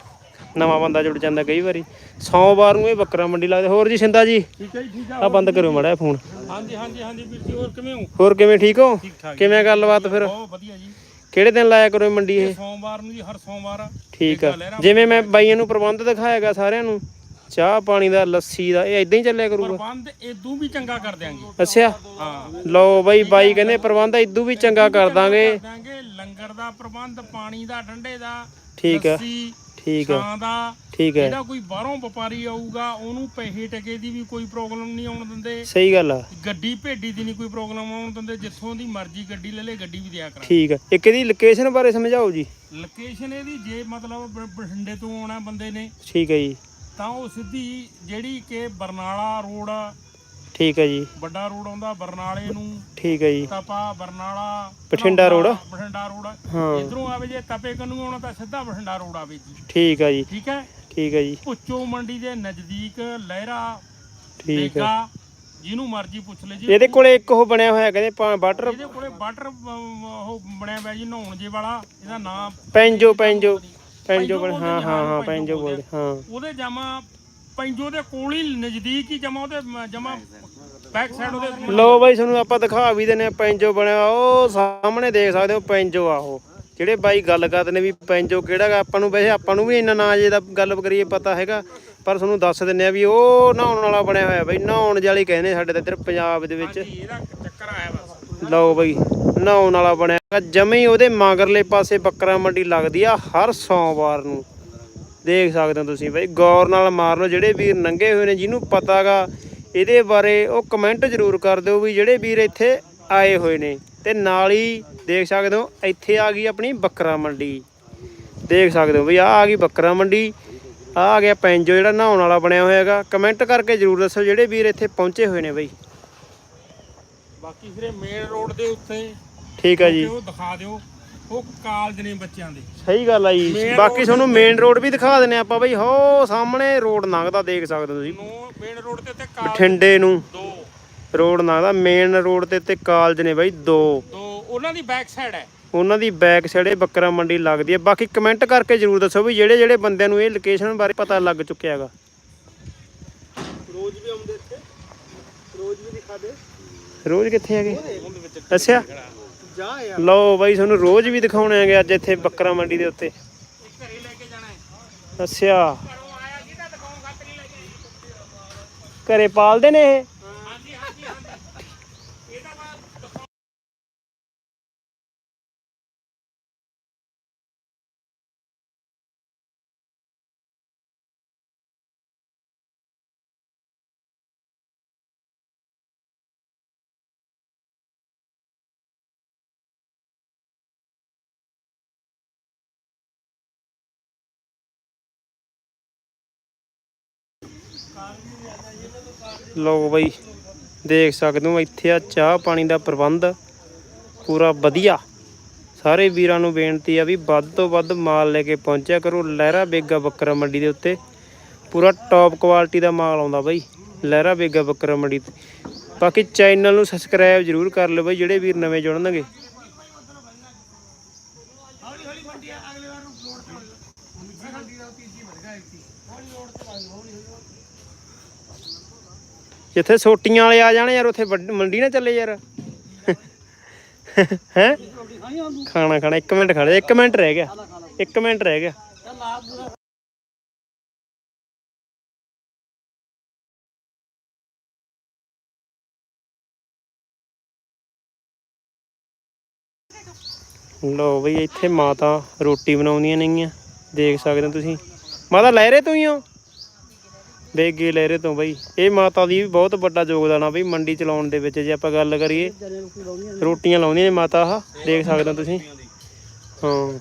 ਨਵਾਂ ਬੰਦਾ ਜੁੜ ਜਾਂਦਾ ਕਈ ਵਾਰੀ। ਸੋਮਵਾਰ ਨੂੰ ਇਹ ਬੱਕਰਾ ਮੰਡੀ ਲੱਗਦੇ। ਹੋਰ ਜੀ ਸਿੰਦਾ ਜੀ? ਆ ਬੰਦ ਕਰੋ ਮੜਾ ਫੋਨ। ਹਾਂਜੀ ਹਾਂਜੀ ਹਾਂਜੀ ਵੀਰ ਜੀ ਹੋਰ ਕਿਵੇਂ ਹੋ? ਹੋਰ ਕਿਵੇਂ ਠੀਕ ਹੋ? ਕਿਵੇਂ ਗੱਲਬਾਤ ਫਿਰ? ਬਹੁਤ ਵਧੀਆ ਜੀ। ਕਿਹੜੇ ਦਿਨ ਲਾਇਆ ਕਰੋ ਇਹ ਮੰਡੀ ਇਹ? ਸੋਮਵਾਰ ਨੂੰ ਜੀ ਹਰ ਸੋਮਵਾਰ ਠੀਕ ਆ। ਜਿਵੇਂ ਮੈਂ ਬਾਈਆਂ ਨੂੰ ਪ੍ਰਬੰਧ ਦਿਖਾਏਗਾ ਸਾਰਿਆਂ ਨੂੰ ਚਾਹ ਪਾਣੀ ਦਾ ਲੱਸੀ ਦਾ ਇਹ ਇਦਾਂ ਹੀ ਚੱਲਿਆ ਕਰੂਗਾ। ਪ੍ਰਬੰਧ ਇਦੋਂ ਵੀ ਚੰਗਾ ਕਰ ਦਿਆਂਗੇ। ਅੱਛਾ। ਹਾਂ। ਲਓ ਬਾਈ ਬਾਈ ਕਹਿੰਦੇ ਪ੍ਰਬੰਧ ਇਦੋਂ ਵੀ ਚੰਗਾ ਕਰ ਦਾਂਗੇ। ਲੰਗਰ ਦਾ ਪ੍ਰਬੰਧ ਪਾਣੀ ਦਾ ਠੰਡੇ ਦਾ ਠੀਕ ਆ। ਠੀਕ ਆ ਛਾਂ ਦਾ ਠੀਕ ਹੈ। ਜਿਹੜਾ ਕੋਈ ਬਾਹਰੋਂ ਵਪਾਰੀ ਆਊਗਾ ਉਹਨੂੰ ਪੈਸੇ ਟਕੇ ਦੀ ਵੀ ਕੋਈ ਪ੍ਰੋਬਲਮ ਨਹੀਂ ਆਉਣ ਦਿੰਦੇ। ਸਹੀ ਗੱਲ ਆ। ਗੱਡੀ ਭੇਡੀ ਦੀ ਨਹੀਂ ਕੋਈ ਪ੍ਰੋਬਲਮ ਆਉਣ ਦਿੰਦੇ ਜਿੱਥੋਂ ਦੀ ਮਰਜ਼ੀ ਗੱਡੀ ਲੈ ਲੈ ਗੱਡੀ ਵੀ ਦਿਆ ਕਰਾਂ ਠੀਕ ਆ। ਇੱਕ ਇਹਦੀ ਲੋਕੇਸ਼ਨ ਬਾਰੇ ਸਮਝਾਓ ਜੀ। ਲੋਕੇਸ਼ਨ ਇਹਦੀ ਜੇ ਮਤਲਬ ਬ- ਬਠਿੰਡੇ ਤੋਂ ਆਉਣਾ ਬੰਦੇ ਨੇ ਠੀਕ ਹੈ ਜੀ। ਤਾਂ ਉਹ ਸਿੱਧੀ ਜਿਹੜੀ ਕਿ ਬਰਨਾਲਾ ਰੋਡ ਠੀਕ ਹੈ ਜੀ। ਵੱਡਾ ਰੋਡ ਆਉਂਦਾ ਬਰਨਾਲੇ ਨੂੰ। ਠੀਕ ਹੈ ਜੀ। ਤਪਾ ਬਰਨਾਲਾ ਬਠਿੰਡਾ road? ਬਠਿੰਡਾ ਰੋਡ। ਹਾਂ। ਇਧਰੋਂ ਆਵੇ ਜੇ ਤਪੇ ਕੰਨੂ ਆਉਣਾ ਤਾਂ ਸਿੱਧਾ ਬਠਿੰਡਾ ਰੋਡ ਆਵੇ ਜੀ। ਠੀਕ ਆ ਜੀ। ਠੀਕ ਹੈ? ਠੀਕ ਹੈ ਜੀ। ਪੁੱਚੋ ਮੰਡੀ ਦੇ ਨਜ਼ਦੀਕ ਲਹਿਰਾ ਠੀਕ ਹੈ। ਜਿਹਨੂੰ ਮਰਜ਼ੀ ਪੁੱਛ ਲੈ ਜੀ। ਇਹਦੇ ਕੋਲੇ ਇੱਕ ਉਹ ਬਣਿਆ ਹੋਇਆ ਕਹਿੰਦੇ ਵਾਟਰ ਇਹਦੇ ਕੋਲੇ ਵਾਟਰ ਉਹ ਬਣਿਆ ਹੋਇਆ ਜੀ ਨਹਾਉਣ ਜੇ ਵਾਲਾ। ਇਹਦਾ ਨਾਮ ਪੈਂਜੋ ਪੈਂਜੋ ਪੈਂਜੋ ਹਾਂ ਹਾਂ ਹਾਂ ਪੈਂਜੋ ਬੋਲਦੇ। ਹਾਂ। ਉਹਦੇ ਜਮਾ ਪੈਂਜੋ ਦੇ ਕੋਲ ਹੀ ਨਜ਼ਦੀਕ ਹੀ ਜਮਾ ਉਹਦੇ ਜਮਾ ਬੈਕ ਸਾਈਡ ਉਹਦੇ ਲੋ ਬਾਈ ਤੁਹਾਨੂੰ ਆਪਾਂ ਦਿਖਾ ਵੀ ਦਿੰਨੇ ਆ ਪੈਂਜੋ ਬਣਿਆ। ਉਹ ਸਾਹਮਣੇ ਦੇਖ ਸਕਦੇ ਹੋ ਪੈਂਜੋ ਆ ਉਹ ਜਿਹੜੇ ਬਾਈ ਗੱਲ ਕਰਦੇ ਨੇ ਵੀ ਪੈਂਜੋ ਕਿਹੜਾ ਆਪਾਂ ਨੂੰ ਵੈਸੇ ਆਪਾਂ ਨੂੰ ਵੀ ਇੰਨਾ ਨਾਂ ਜੇ ਦਾ ਗੱਲ ਕਰੀਏ ਪਤਾ ਹੈਗਾ ਪਰ ਤੁਹਾਨੂੰ ਦੱਸ ਦਿੰਨੇ ਆ ਵੀ ਉਹ ਨਹਾਉਣ ਵਾਲਾ ਬਣਿਆ ਹੋਇਆ ਬਾਈ ਨਹਾਉਣ ਵਾਲੀ ਕਹਿੰਦੇ ਸਾਡੇ ਤਾਂ ਇੱਧਰ ਪੰਜਾਬ ਦੇ ਵਿੱਚ ਇਹਦਾ ਚੱਕਰ ਆਇਆ ਬਸ ਲਓ ਬਈ ਨਹਾਉਣ ਵਾਲਾ ਬਣਿਆ। ਜਮੇ ਹੀ ਉਹਦੇ ਮਗਰਲੇ ਪਾਸੇ ਬੱਕਰਾ ਮੰਡੀ ਲੱਗਦੀ ਆ ਹਰ ਸੋਮਵਾਰ ਨੂੰ ਦੇਖ ਸਕਦੇ ਹੋ ਤੁਸੀਂ ਬਈ ਗੌਰ ਨਾਲ ਮਾਰ ਲਓ ਜਿਹੜੇ ਵੀਰ ਨੰਗੇ ਹੋਏ ਨੇ ਜਿਹਨੂੰ ਪਤਾਗਾ ਇਹਦੇ ਬਾਰੇ ਉਹ ਕਮੈਂਟ ਜ਼ਰੂਰ ਕਰ ਦਿਓ ਵੀ ਜਿਹੜੇ ਵੀਰ ਇੱਥੇ ਆਏ ਹੋਏ ਨੇ। ਤੇ ਨਾਲ ਹੀ ਦੇਖ ਸਕਦੇ ਹੋ ਇੱਥੇ ਆ ਗਈ ਆਪਣੀ ਬੱਕਰਾ ਮੰਡੀ। ਦੇਖ ਸਕਦੇ ਹੋ ਬਈ ਆ ਆ ਗਈ ਬੱਕਰਾ ਮੰਡੀ। ਆ ਆ ਗਿਆ ਪੈਂਜੋ ਜਿਹੜਾ ਨਹਾਉਣ ਵਾਲਾ ਬਣਿਆ ਹੋਇਆ ਹੈਗਾ। ਕਮੈਂਟ ਕਰਕੇ ਜ਼ਰੂਰ ਦੱਸੋ ਜਿਹੜੇ ਵੀਰ ਇੱਥੇ ਪਹੁੰਚੇ ਹੋਏ ਨੇ ਬਈ। ਬਾਕੀ ਫਿਰ ਮੇਨ ਰੋਡ ਦੇ ਉੱਤੇ ਠੀਕ ਆ ਜੀ। ਉਹ ਦਿਖਾ ਦਿਓ। ਉਹ ਕਾਲਜ ਨੇ ਬੱਚਿਆਂ ਦੇ। ਸਹੀ ਗੱਲ ਆ ਜੀ। ਬਾਕੀ ਤੁਹਾਨੂੰ ਮੇਨ ਰੋਡ ਵੀ ਦਿਖਾ ਦਿੰਨੇ ਆਪਾਂ ਬਈ। ਹੋ ਸਾਹਮਣੇ ਰੋਡ ਲੰਘਦਾ ਦੇਖ ਸਕਦੇ ਹੋ ਤੁਸੀਂ। ਨੂੰ ਮੇਨ ਰੋਡ ਤੇ ਤੇ ਕਾਲਜ ਬਠਿੰਡੇ ਨੂੰ। ਦੋ। ਰੋਡ ਲੰਘਦਾ ਮੇਨ ਰੋਡ ਤੇ ਤੇ ਕਾਲਜ ਨੇ ਬਈ ਦੋ। ਦੋ ਉਹਨਾਂ ਦੀ ਬੈਕ ਸਾਈਡ ਹੈ। ਉਹਨਾਂ ਦੀ ਬੈਕ ਸਾਈਡੇ ਬੱਕਰਾ ਮੰਡੀ ਲੱਗਦੀ ਹੈ। ਬਾਕੀ ਕਮੈਂਟ ਕਰਕੇ ਜਰੂਰ ਦੱਸੋ ਵੀ ਜਿਹੜੇ ਜਿਹੜੇ ਬੰਦਿਆਂ ਨੂੰ ਇਹ ਲੋਕੇਸ਼ਨ ਬਾਰੇ ਪਤਾ ਲੱਗ ਚੁੱਕਿਆ ਹੈਗਾ। ਰੋਜ਼ ਵੀ ਆਉਂਦੇ ਇੱਥੇ। ਰੋਜ਼ ਵੀ ਦਿਖਾ ਦੇ। ਰੋਜ਼ ਕਿੱਥੇ ਹੈਗੇ? ਅੱਛਾ। ਲਓ ਬਾਈ, ਤੁਹਾਨੂੰ ਰੋਜ਼ ਵੀ ਦਿਖਾਉਣੇ ਹੈਗੇ ਅੱਜ ਇੱਥੇ ਬੱਕਰਾ ਮੰਡੀ ਦੇ ਉੱਤੇ। ਘਰੇ ਲੈ ਕੇ ਜਾਣਾ ਅੱਛਾ। ਘਰੋਂ ਆਇਆ ਜਿਹਦਾ ਦਿਖਾਉਂ ਖਾਤਰ ਲੈ ਕੇ ਘਰੇ ਪਾਲਦੇ ਨੇ ਇਹ? ਲਓ ਬਈ, ਦੇਖ ਸਕਦੇ ਹੋ ਇੱਥੇ ਆ ਚਾਹ ਪਾਣੀ ਦਾ ਪ੍ਰਬੰਧ। ਪੂਰਾ ਵਧੀਆ। ਸਾਰੇ ਵੀਰਾਂ ਨੂੰ ਬੇਨਤੀ ਆ ਵੀ ਵੱਧ ਤੋਂ ਵੱਧ ਮਾਲ ਲੈ ਕੇ ਪਹੁੰਚਿਆ ਕਰੋ। ਲਹਿਰਾ ਬੇਗਾ ਬੱਕਰਾ ਮੰਡੀ ਦੇ ਉੱਤੇ। ਪੂਰਾ ਟੌਪ ਕੁਆਲਿਟੀ ਦਾ ਮਾਲ ਆਉਂਦਾ ਬਈ। ਲਹਿਰਾ ਬੇਗਾ ਬੱਕਰਾ ਮੰਡੀ ਤੇ। ਬਾਕੀ ਚੈਨਲ ਨੂੰ ਸਬਸਕ੍ਰਾਈਬ ਜਰੂਰ ਕਰ ਲਿਓ ਬਈ, ਜਿਹੜੇ ਵੀਰ ਨਵੇਂ ਜੁੜਨਗੇ। ਜਿੱਥੇ ਸੋਟੀਆਂ ਵਾਲੇ ਆ ਜਾਣ ਯਾਰ, ਉੱਥੇ ਮੰਡੀ ਨਾ ਚੱਲੇ ਯਾਰ। ਹੈ? ਖਾਣਾ ਖਾਣਾ 1 ਮਿੰਟ ਖੜ ਜਾ 1 ਮਿੰਟ ਰਹਿ ਗਿਆ 1 ਮਿੰਟ ਰਹਿ ਗਿਆ। ਲੋ ਬਈ, ਇੱਥੇ ਮਾਤਾ ਰੋਟੀ ਬਣਾਉਂਦੀਆਂ ਨੇਗੀਆਂ, ਦੇਖ ਸਕਦੇ ਹੋ ਤੁਸੀਂ। ਮਾਤਾ ਲਹਿਰੇ ਤੋਂ ਹੀ ਹੋ ਬੇਗੇ ਲਹਿਰੇ ਤੋਂ ਬਈ। ਇਹ ਮਾਤਾ ਦੀ ਵੀ ਬਹੁਤ ਵੱਡਾ ਯੋਗਦਾਨ ਆ ਬਈ ਮੰਡੀ ਚਲਾਉਣ ਦੇ ਵਿੱਚ, ਜੇ ਆਪਾਂ ਗੱਲ ਕਰੀਏ। ਰੋਟੀਆਂ ਲਾਉਂਦੀਆਂ ਨੇ ਮਾਤਾ, ਆਹ ਦੇਖ ਸਕਦੇ ਹੋ ਤੁਸੀਂ। ਹਾਂ।